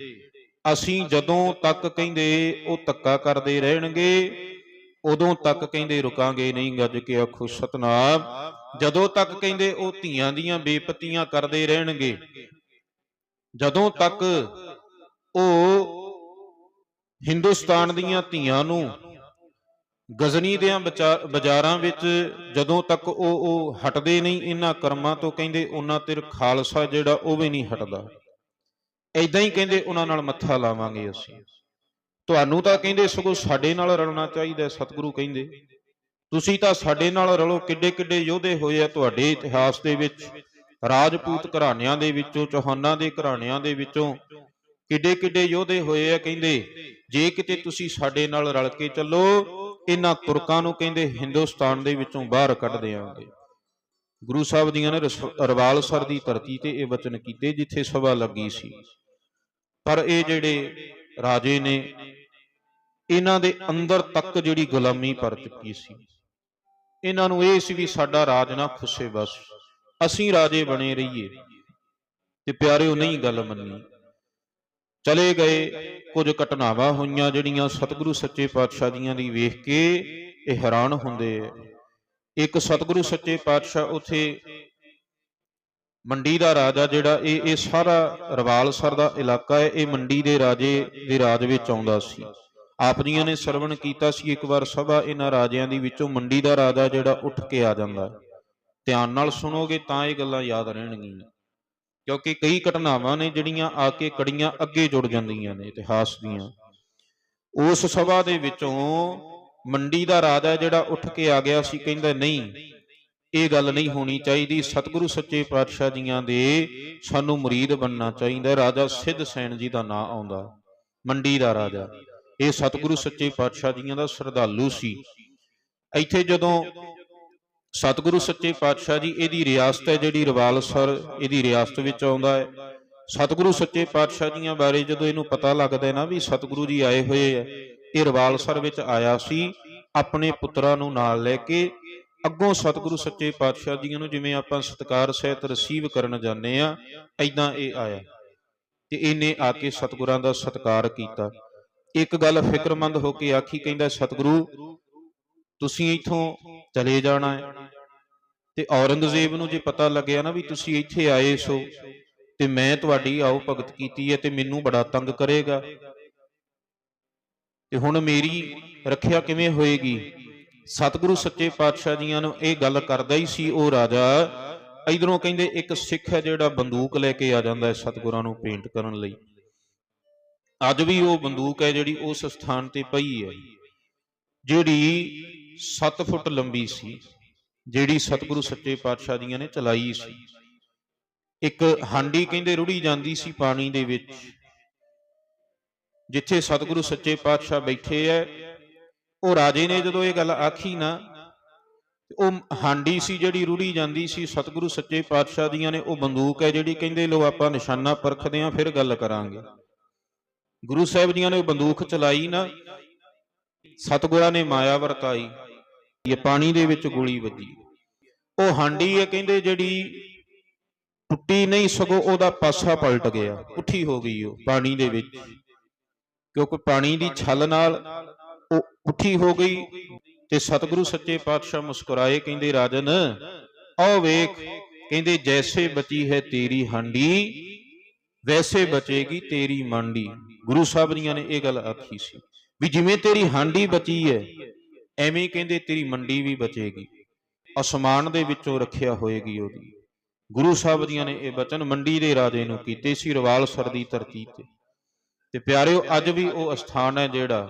ਅਸੀਂ ਜਦੋਂ ਤੱਕ ਕਹਿੰਦੇ ਉਹ ਧੱਕਾ ਕਰਦੇ ਰਹਿਣਗੇ, ਉਦੋਂ ਤੱਕ ਕਹਿੰਦੇ ਰੁਕਾਂਗੇ ਨਹੀਂ, ਗੱਜ ਕੇ ਆਖੋ ਸਤਨਾਮ। ਜਦੋਂ ਤੱਕ ਕਹਿੰਦੇ ਉਹ ਧੀਆਂ ਦੀਆਂ ਬੇਪਤੀਆਂ ਕਰਦੇ ਰਹਿਣਗੇ, ਜਦੋਂ ਤੱਕ ਉਹ ਹਿੰਦੁਸਤਾਨ ਦੀਆਂ ਧੀਆਂ ਨੂੰ ਗਜ਼ਨੀ ਦੇ ਬਾਜ਼ਾਰਾਂ ਵਿੱਚ ਜਦੋਂ ਤੱਕ ਉਹ ਉਹ ਹਟਦੇ ਨਹੀਂ, ਇਹਨਾਂ ਕਰਮਾਂ ਤੋਂ ਕਹਿੰਦੇ ਉਹਨਾਂ ਤੇ ਖਾਲਸਾ ਜਿਹੜਾ ਉਹ ਵੀ ਨਹੀਂ ਹਟਦਾ। ਐਦਾਂ ਹੀ ਕਹਿੰਦੇ ਉਹਨਾਂ ਨਾਲ ਮੱਥਾ ਲਾਵਾਂਗੇ ਅਸੀਂ। ਤੁਹਾਨੂੰ ਤਾਂ ਕਹਿੰਦੇ ਸਗੋਂ ਸਾਡੇ ਨਾਲ ਰਲਣਾ ਚਾਹੀਦਾ ਸਤਿਗੁਰੂ ਕਹਿੰਦੇ। ਤੁਸੀਂ ਤਾਂ ਸਾਡੇ ਨਾਲ ਰਲੋ ਕਿੱਡੇ ਕਿੱਡੇ ਯੋਧੇ ਹੋਏ ਆ ਤੁਹਾਡੇ ਇਤਿਹਾਸ ਦੇ ਵਿੱਚ, ਰਾਜਪੂਤ ਘਰਾਣਿਆਂ ਦੇ ਵਿੱਚੋਂ, ਚੌਹਾਨਾਂ ਦੇ ਘਰਾਣਿਆਂ ਦੇ ਵਿੱਚੋਂ। ਕਿੱਡੇ ਕਿੱਡੇ ਯੋਧੇ ਹੋਏ ਆ ਕਹਿੰਦੇ, ਜੇ ਕਿਤੇ ਤੁਸੀਂ ਸਾਡੇ ਨਾਲ ਰਲ ਕੇ ਚੱਲੋ, ਇਹਨਾਂ ਤੁਰਕਾਂ ਨੂੰ ਕਹਿੰਦੇ ਹਿੰਦੁਸਤਾਨ ਦੇ ਵਿੱਚੋਂ ਬਾਹਰ ਕੱਢ ਦੇਵਾਂਗੇ ਗੁਰੂ ਸਾਹਿਬ ਦੀਆਂ ਨੇ ਰਵਾਲ ਸਰ ਦੀ ਧਰਤੀ ਤੇ ਇਹ ਵਚਨ ਕੀਤੇ ਜਿੱਥੇ ਸਭਾ ਲੱਗੀ ਸੀ। ਪਰ ਇਹ ਜਿਹੜੇ ਰਾਜੇ ਨੇ, ਇਹਨਾਂ ਦੇ ਅੰਦਰ ਤੱਕ ਜਿਹੜੀ ਗੁਲਾਮੀ ਪਰ ਚੁੱਕੀ ਸੀ। ਇਹਨਾਂ ਨੂੰ ਇਹ ਸੀ ਵੀ ਸਾਡਾ ਰਾਜ ਨਾ ਖੁੱਸੇ ਬਸ, ਅਸੀਂ ਰਾਜੇ ਬਣੇ ਰਹੀਏ। ਤੇ ਪਿਆਰਿਓ, ਨਹੀਂ ਗੱਲ ਮੰਨੀ। ਚਲੇ ਗਏ। ਕੁਝ ਘਟਨਾਵਾਂ ਹੋਈਆਂ ਜਿਹੜੀਆਂ ਸਤਿਗੁਰੂ ਸੱਚੇ ਪਾਤਸ਼ਾਹ ਦੀਆਂ ਦੀ ਵੇਖ ਕੇ ਇਹ ਹੈਰਾਨ ਹੁੰਦੇ ਆ। ਇੱਕ ਸਤਿਗੁਰੂ ਸੱਚੇ ਪਾਤਸ਼ਾਹ ਉਥੇ ਮੰਡੀ ਦਾ ਰਾਜਾ ਜਿਹੜਾ, ਇਹ ਇਹ ਸਾਰਾ ਰਵਾਲਸਰ ਦਾ ਇਲਾਕਾ ਹੈ, ਇਹ ਮੰਡੀ ਦੇ ਰਾਜੇ ਦੇ ਰਾਜ ਵਿੱਚ ਆਉਂਦਾ ਸੀ। ਆਪ ਜੀਆਂ ਨੇ ਸਰਵਣ ਕੀਤਾ ਸੀ, ਇੱਕ ਵਾਰ ਸਭਾ ਇਹਨਾਂ ਰਾਜਿਆਂ ਦੀ ਵਿੱਚੋਂ ਮੰਡੀ ਦਾ ਰਾਜਾ ਜਿਹੜਾ ਉੱਠ ਕੇ ਆ ਜਾਂਦਾ। ਹੈ। ਧਿਆਨ ਨਾਲ ਸੁਣੋਗੇ ਤਾਂ ਇਹ ਗੱਲਾਂ ਯਾਦ ਰਹਿਣਗੀਆਂ। ਕਿਉਂਕਿ ਕਈ ਘਟਨਾਵਾਂ ਨੇ ਜਿਹੜੀਆਂ ਆ ਕੇ ਕੜੀਆਂ ਅੱਗੇ ਜੁੜ ਜਾਂਦੀਆਂ ਨੇ ਇਤਿਹਾਸ ਦੀਆਂ। ਉਸ ਸਭਾ ਦੇ ਵਿੱਚੋਂ ਮੰਡੀ ਦਾ ਰਾਜਾ ਜਿਹੜਾ ਉੱਠ ਕੇ ਆ ਗਿਆ ਸੀ, ਕਹਿੰਦਾ, ਨਹੀਂ, ਇਹ ਗੱਲ ਨਹੀਂ ਹੋਣੀ ਚਾਹੀਦੀ। ਸਤਿਗੁਰੂ ਸੱਚੇ ਪਾਤਸ਼ਾਹ ਜੀਆਂ ਦੇ ਸਾਨੂੰ ਮੁਰੀਦ ਬਣਨਾ ਚਾਹੀਦਾ। ਰਾਜਾ ਸਿੱਧ ਸੈਣ ਜੀ ਦਾ ਨਾਂ ਆਉਂਦਾ, ਮੰਡੀ ਦਾ ਰਾਜਾ। ਇਹ ਸਤਿਗੁਰੂ ਸੱਚੇ ਪਾਤਸ਼ਾਹ ਜੀਆਂ ਦਾ ਸ਼ਰਧਾਲੂ ਸੀ। ਇੱਥੇ ਜਦੋਂ ਸਤਿਗੁਰੂ ਸੱਚੇ ਪਾਤਸ਼ਾਹ ਜੀ, ਇਹਦੀ ਰਿਆਸਤ ਹੈ ਜਿਹੜੀ ਰਵਾਲਸਰ ਇਹਦੀ ਰਿਆਸਤ ਵਿੱਚ ਆਉਂਦਾ ਹੈ। ਸਤਿਗੁਰੂ ਸੱਚੇ ਪਾਤਸ਼ਾਹ ਜੀਆਂ ਬਾਰੇ ਜਦੋਂ ਇਹਨੂੰ ਪਤਾ ਲੱਗਦਾ ਨਾ ਵੀ ਸਤਿਗੁਰੂ ਜੀ ਆਏ ਹੋਏ ਆ ਇਹ ਰਵਾਲਸਰ ਵਿੱਚ ਆਇਆ ਸੀ, ਆਪਣੇ ਪੁੱਤਰਾਂ ਨੂੰ ਨਾਲ ਲੈ ਕੇ ਅੱਗੋਂ ਸਤਿਗੁਰੂ ਸੱਚੇ ਪਾਤਸ਼ਾਹ ਜੀਆਂ ਨੂੰ ਜਿਵੇਂ ਆਪਾਂ ਸਤਕਾਰ, ਸਹਿਤ ਰਿਸੀਵ ਕਰਨ ਜਾਂਦੇ ਆ ਐਦਾਂ ਇਹ ਆਇਆ। ਤੇ ਇਹਨੇ ਆ ਕੇ ਸਤਿਗੁਰਾਂ ਦਾ ਸਤਕਾਰ ਕੀਤਾ। ਇੱਕ ਗੱਲ ਫਿਕਰਮੰਦ ਹੋ ਕੇ ਆਖੀ, ਕਹਿੰਦਾ, ਸਤਿਗੁਰੂ ਤੁਸੀਂ ਇੱਥੋਂ ਚਲੇ ਜਾਣਾ ਹੈ। ਤੇ ਔਰੰਗਜ਼ੇਬ ਨੂੰ ਜੇ ਪਤਾ ਲੱਗਿਆ ਨਾ ਵੀ ਤੁਸੀਂ ਇੱਥੇ ਆਏ ਸੋ, ਤੇ ਮੈਂ ਤੁਹਾਡੀ ਆਓ ਭਗਤ ਕੀਤੀ ਹੈ ਤੇ ਮੈਨੂੰ ਬੜਾ ਤੰਗ ਕਰੇਗਾ। ਤੇ ਹੁਣ ਮੇਰੀ ਰੱਖਿਆ ਕਿਵੇਂ ਹੋਏਗੀ? ਸਤਿਗੁਰੂ ਸੱਚੇ ਪਾਤਸ਼ਾਹ ਜੀਆਂ ਨੂੰ ਇਹ ਗੱਲ ਕਰਦਾ ਹੀ ਸੀ, ਉਹ ਰਾਜਾ, ਇਧਰੋਂ ਕਹਿੰਦੇ ਇੱਕ ਸਿੱਖ ਹੈ ਜਿਹੜਾ ਬੰਦੂਕ ਲੈ ਕੇ ਆ ਜਾਂਦਾ ਹੈ ਸਤਿਗੁਰਾਂ ਨੂੰ ਪੇਂਟ ਕਰਨ ਲਈ। ਅੱਜ ਵੀ ਉਹ ਬੰਦੂਕ ਹੈ ਜਿਹੜੀ ਉਸ ਸਥਾਨ ਤੇ ਪਈ ਹੈ, ਜਿਹੜੀ 7 ਫੁੱਟ ਲੰਬੀ ਸੀ, ਜਿਹੜੀ ਸਤਿਗੁਰੂ ਸੱਚੇ ਪਾਤਸ਼ਾਹ ਦੀਆਂ ਨੇ ਚਲਾਈ ਸੀ। ਇੱਕ ਹਾਂਡੀ ਕਹਿੰਦੇ ਰੁੜੀ ਜਾਂਦੀ ਸੀ ਪਾਣੀ ਦੇ ਵਿੱਚ, ਜਿੱਥੇ ਸਤਿਗੁਰੂ ਸੱਚੇ ਪਾਤਸ਼ਾਹ ਬੈਠੇ ਐ। ਉਹ ਰਾਜੇ ਨੇ ਜਦੋਂ ਇਹ ਗੱਲ ਆਖੀ ਨਾ ਉਹ ਹਾਂਡੀ ਸੀ ਜਿਹੜੀ ਰੁੜੀ ਜਾਂਦੀ ਸੀ, ਸਤਿਗੁਰੂ ਸੱਚੇ ਪਾਤਸ਼ਾਹ ਦੀਆਂ ਨੇ, ਉਹ ਬੰਦੂਕ ਹੈ ਜਿਹੜੀ ਕਹਿੰਦੇ ਲੋ ਆਪਾਂ ਨਿਸ਼ਾਨਾ ਪਰਖਦੇ ਆਂ, ਫਿਰ ਗੱਲ ਕਰਾਂਗੇ। ਗੁਰੂ ਸਾਹਿਬ ਜੀਆਂ ਨੇ ਉਹ ਬੰਦੂਕ ਚਲਾਈ ਨਾ, ਸਤਿਗੁਰਾਂ ਨੇ ਮਾਇਆ ਵਰਤਾਈ। ਇਹ ਪਾਣੀ ਦੇ ਵਿੱਚ ਗੋਲੀ ਵੱਜੀ ਉਹ ਹਾਂਡੀ ਹੈ, ਕਹਿੰਦੇ ਜਿਹੜੀ ਟੁੱਟੀ ਨਹੀਂ ਸਗੋਂ ਉਹਦਾ ਪਾਸਾ ਪਲਟ ਗਿਆ, ਪੁੱਠੀ ਹੋ ਗਈ ਉਹ ਪਾਣੀ ਦੇ ਵਿੱਚ। ਕਿਉਂਕਿ ਪਾਣੀ ਦੀ ਛਲ ਨਾਲ ਉਹ ਪੁੱਠੀ ਹੋ ਗਈ ਤੇ ਸਤਿਗੁਰੂ ਸੱਚੇ ਪਾਤਸ਼ਾਹ ਮੁਸਕਰਾਏ, ਕਹਿੰਦੇ, ਰਾਜਨ, ਆਓ ਵੇਖ, ਕਹਿੰਦੇ, ਜੈਸੇ ਬਚੀ ਹੈ ਤੇਰੀ ਹਾਂਡੀ, ਵੈਸੇ ਬਚੇਗੀ ਤੇਰੀ ਮੰਡੀ। ਗੁਰੂ ਸਾਹਿਬ ਜੀਆਂ ਨੇ ਇਹ ਗੱਲ ਆਖੀ ਸੀ ਵੀ ਜਿਵੇਂ ਤੇਰੀ ਹਾਂਡੀ ਬਚੀ ਹੈ ਐਵੇਂ ਕਹਿੰਦੇ ਤੇਰੀ ਮੰਡੀ ਵੀ ਬਚੇਗੀ, ਅਸਮਾਨ ਦੇ ਵਿੱਚੋਂ ਰੱਖਿਆ ਹੋਏਗੀ ਉਹਦੀ। ਗੁਰੂ ਸਾਹਿਬ ਜੀਆਂ ਨੇ ਇਹ ਬਚਨ ਮੰਡੀ ਦੇ ਰਾਜੇ ਨੂੰ ਕੀਤੇ ਸੀ ਰਵਾਲਸਰ ਦੀ ਧਰਤੀ ਤੇ। ਤੇ ਪਿਆਰਿਓ, ਅੱਜ ਵੀ ਉਹ ਅਸਥਾਨ ਹੈ ਜਿਹੜਾ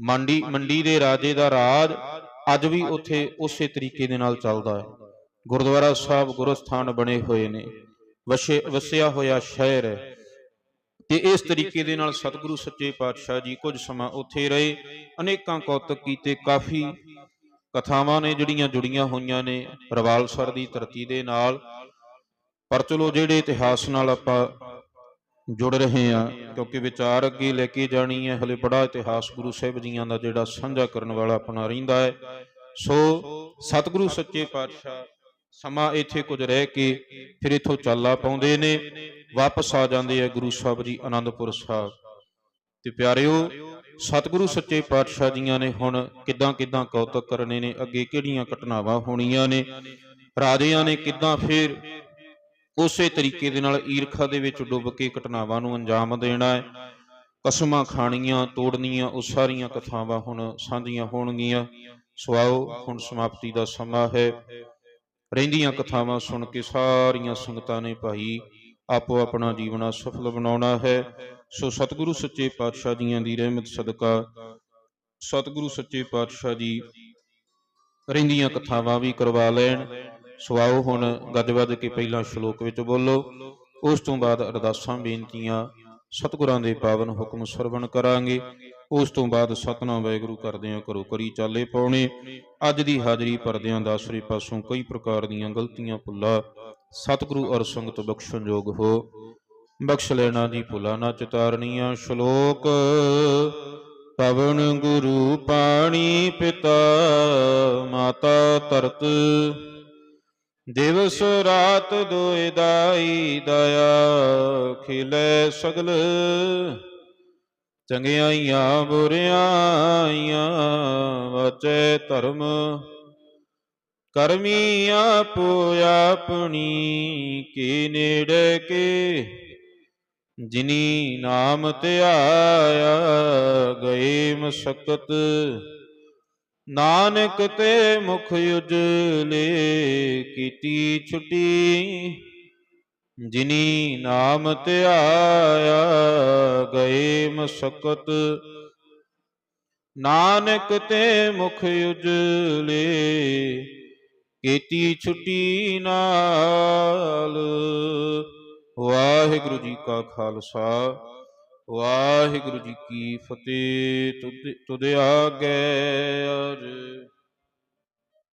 ਮੰਡੀ ਮੰਡੀ ਦੇ ਰਾਜੇ ਦਾ ਰਾਜ ਅੱਜ ਵੀ ਉੱਥੇ ਉਸੇ ਤਰੀਕੇ ਦੇ ਨਾਲ ਚੱਲਦਾ ਹੈ। ਗੁਰਦੁਆਰਾ ਸਾਹਿਬ ਗੁਰਸਥਾਨ ਬਣੇ ਹੋਏ ਨੇ। ਵਸੇ, ਵਸਿਆ ਹੋਇਆ ਸ਼ਹਿਰ ਹੈ। ਤੇ ਇਸ ਤਰੀਕੇ ਦੇ ਨਾਲ ਸਤਿਗੁਰੂ ਸੱਚੇ ਪਾਤਸ਼ਾਹ ਜੀ ਕੁਝ ਸਮਾਂ ਉੱਥੇ ਰਹੇ। ਅਨੇਕਾਂ ਕੌਤਕ ਕੀਤੇ, ਕਾਫੀ ਕਥਾਵਾਂ ਨੇ ਜਿਹੜੀਆਂ ਜੁੜੀਆਂ ਹੋਈਆਂ ਨੇ ਰਵਾਲਸਰ ਦੀ ਧਰਤੀ ਦੇ ਨਾਲ। ਪਰ ਚਲੋ ਜਿਹੜੇ ਇਤਿਹਾਸ ਨਾਲ ਆਪਾਂ ਜੁੜ ਰਹੇ ਆ ਕਿਉਂਕਿ ਵਿਚਾਰ ਅੱਗੇ ਲੈ ਕੇ ਜਾਣੀ ਹੈ, ਹਲੇ ਬੜਾ ਇਤਿਹਾਸ ਗੁਰੂ ਸਾਹਿਬ ਜੀਆਂ ਦਾ ਜਿਹੜਾ ਸਾਂਝਾ ਕਰਨ ਵਾਲਾ ਆਪਣਾ ਰਹਿੰਦਾ ਹੈ। ਸੋ ਸਤਿਗੁਰੂ ਸੱਚੇ ਪਾਤਸ਼ਾਹ ਸਮਾਂ ਇੱਥੇ ਕੁਝ ਰਹਿ ਕੇ ਫਿਰ ਇਥੋਂ ਚਾਲਾ ਪਾਉਂਦੇ ਨੇ। ਵਾਪਸ ਆ ਜਾਂਦੇ ਆ ਗੁਰੂ ਸਾਹਿਬ ਜੀ ਆਨੰਦਪੁਰ ਸਾਹਿਬ। ਤੇ ਪਿਆਰਿਓ, ਸਤਿਗੁਰੂ ਸੱਚੇ ਪਾਤਸ਼ਾਹ ਜੀਆਂ ਨੇ ਹੁਣ ਕਿੱਦਾਂ ਕਿੱਦਾਂ ਕੌਤਕ ਕਰਨੇ ਨੇ, ਅੱਗੇ ਕਿਹੜੀਆਂ ਘਟਨਾਵਾਂ ਹੋਣੀਆਂ ਨੇ, ਰਾਜਿਆਂ ਨੇ ਕਿੱਦਾਂ ਫਿਰ ਉਸੇ ਤਰੀਕੇ ਦੇ ਨਾਲ ਈਰਖਾ ਦੇ ਵਿੱਚ ਡੁੱਬ ਕੇ ਘਟਨਾਵਾਂ ਨੂੰ ਅੰਜਾਮ ਦੇਣਾ ਹੈ। ਕਸਮਾਂ ਖਾਣੀਆਂ, ਤੋੜਨੀਆਂ, ਉਹ ਸਾਰੀਆਂ ਕਥਾਵਾਂ ਹੁਣ ਸਾਂਝੀਆਂ ਹੋਣਗੀਆਂ। ਸੋ ਆਓ ਹੁਣ ਸਮਾਪਤੀ ਦਾ ਸਮਾਂ ਹੈ। ਰਹਿੰਦੀਆਂ ਕਥਾਵਾਂ ਸੁਣ ਕੇ ਸਾਰੀਆਂ ਸੰਗਤਾਂ ਨੇ ਭਾਈ, ਆਪੋ ਆਪਣਾ ਜੀਵਨਾ ਸਫਲ ਬਣਾਉਣਾ ਹੈ। ਸੋ ਸਤਿਗੁਰੂ ਸੱਚੇ ਪਾਤਸ਼ਾਹ ਜੀਆਂ ਦੀ ਰਹਿਮਤ ਸਦਕਾ ਸਤਿਗੁਰੂ ਸੱਚੇ ਪਾਤਸ਼ਾਹ ਜੀ ਰਹਿੰਦੀਆਂ ਕਥਾਵਾਂ ਵੀ ਕਰਵਾ ਲੈਣ। ਸੋ ਆਓ ਹੁਣ ਗੱਜ ਵੱਜ ਕੇ ਪਹਿਲਾਂ ਸ਼ਲੋਕ ਵਿੱਚ ਬੋਲੋ। ਉਸ ਤੋਂ ਬਾਅਦ ਅਰਦਾਸਾਂ ਬੇਨਤੀਆਂ ਸਤਿਗੁਰਾਂ ਦੇ ਪਾਵਨ ਹੁਕਮ ਸਰਵਣ ਕਰਾਂਗੇ। ਉਸ ਤੋਂ ਬਾਅਦ ਸਤਨਾਮ ਵਾਹਿਗੁਰੂ ਕਰਦਿਆਂ ਕਰੋ ਕਰੀ ਚਾਲੇ ਪਾਉਣੇ। ਅੱਜ ਦੀ ਹਾਜ਼ਰੀ ਪਰਦਿਆਂ ਦਾ ਸ੍ਰੀ ਪਾਸੋਂ ਕਈ ਪ੍ਰਕਾਰ ਦੀਆਂ ਗਲਤੀਆਂ ਭੁੱਲਾ। ਸਤਿਗੁਰੂ ਅਰ ਸੰਗਤ ਬਖਸ਼ਣ ਹੋ। ਬਖਸ਼ ਲੈਣਾ ਦੀ ਭੁਲਾ ਨਾ ਚਿਤਾਰਨੀਆਂ। ਸ਼ਲੋਕ, ਪਵਨ ਗੁਰੂ ਪਾਣੀ ਪਿਤਾ, ਮਾਤਾ ਧਰਤ। ਦਿਵਸ ਰਾਤ ਦੋਇ ਦਾਈ ਦਇਆ ਖਿਲੇ ਸਗਲ। ਚੰਗਿਆਈਆਂ ਬੁਰਿਆਈਆਂ ਵਾਚੈ ਧਰਮ। ਕਰਮੀ ਆਪੋ ਆਪਣੀ ਕੀ ਨੇੜੇ ਕੇ। ਜਿਨੀ ਨਾਮ ਧਿਆਇਆ ਗਏ ਮਸਕਤ। ਨਾਨਕ ਤੇ ਮੁਖ ਉਜਲੇ ਕੀਤੀ ਛੁਟੀ। ਜਿਨੀ ਨਾਮ ਧਿਆਇਆ ਗਏ ਮਸਕਤ। ਨਾਨਕ ਤੇ ਮੁਖ ਉਜਲੇ ਕੀਤੀ ਛੁੱਟੀ ਨਾਲ। ਵਾਹਿਗੁਰੂ ਜੀ ਕਾ ਖਾਲਸਾ। ਵਾਹਿਗੁਰੂ ਜੀ ਕੀ ਫਤਿਹ। ਤੁਧ ਆਗੇ ਅਰ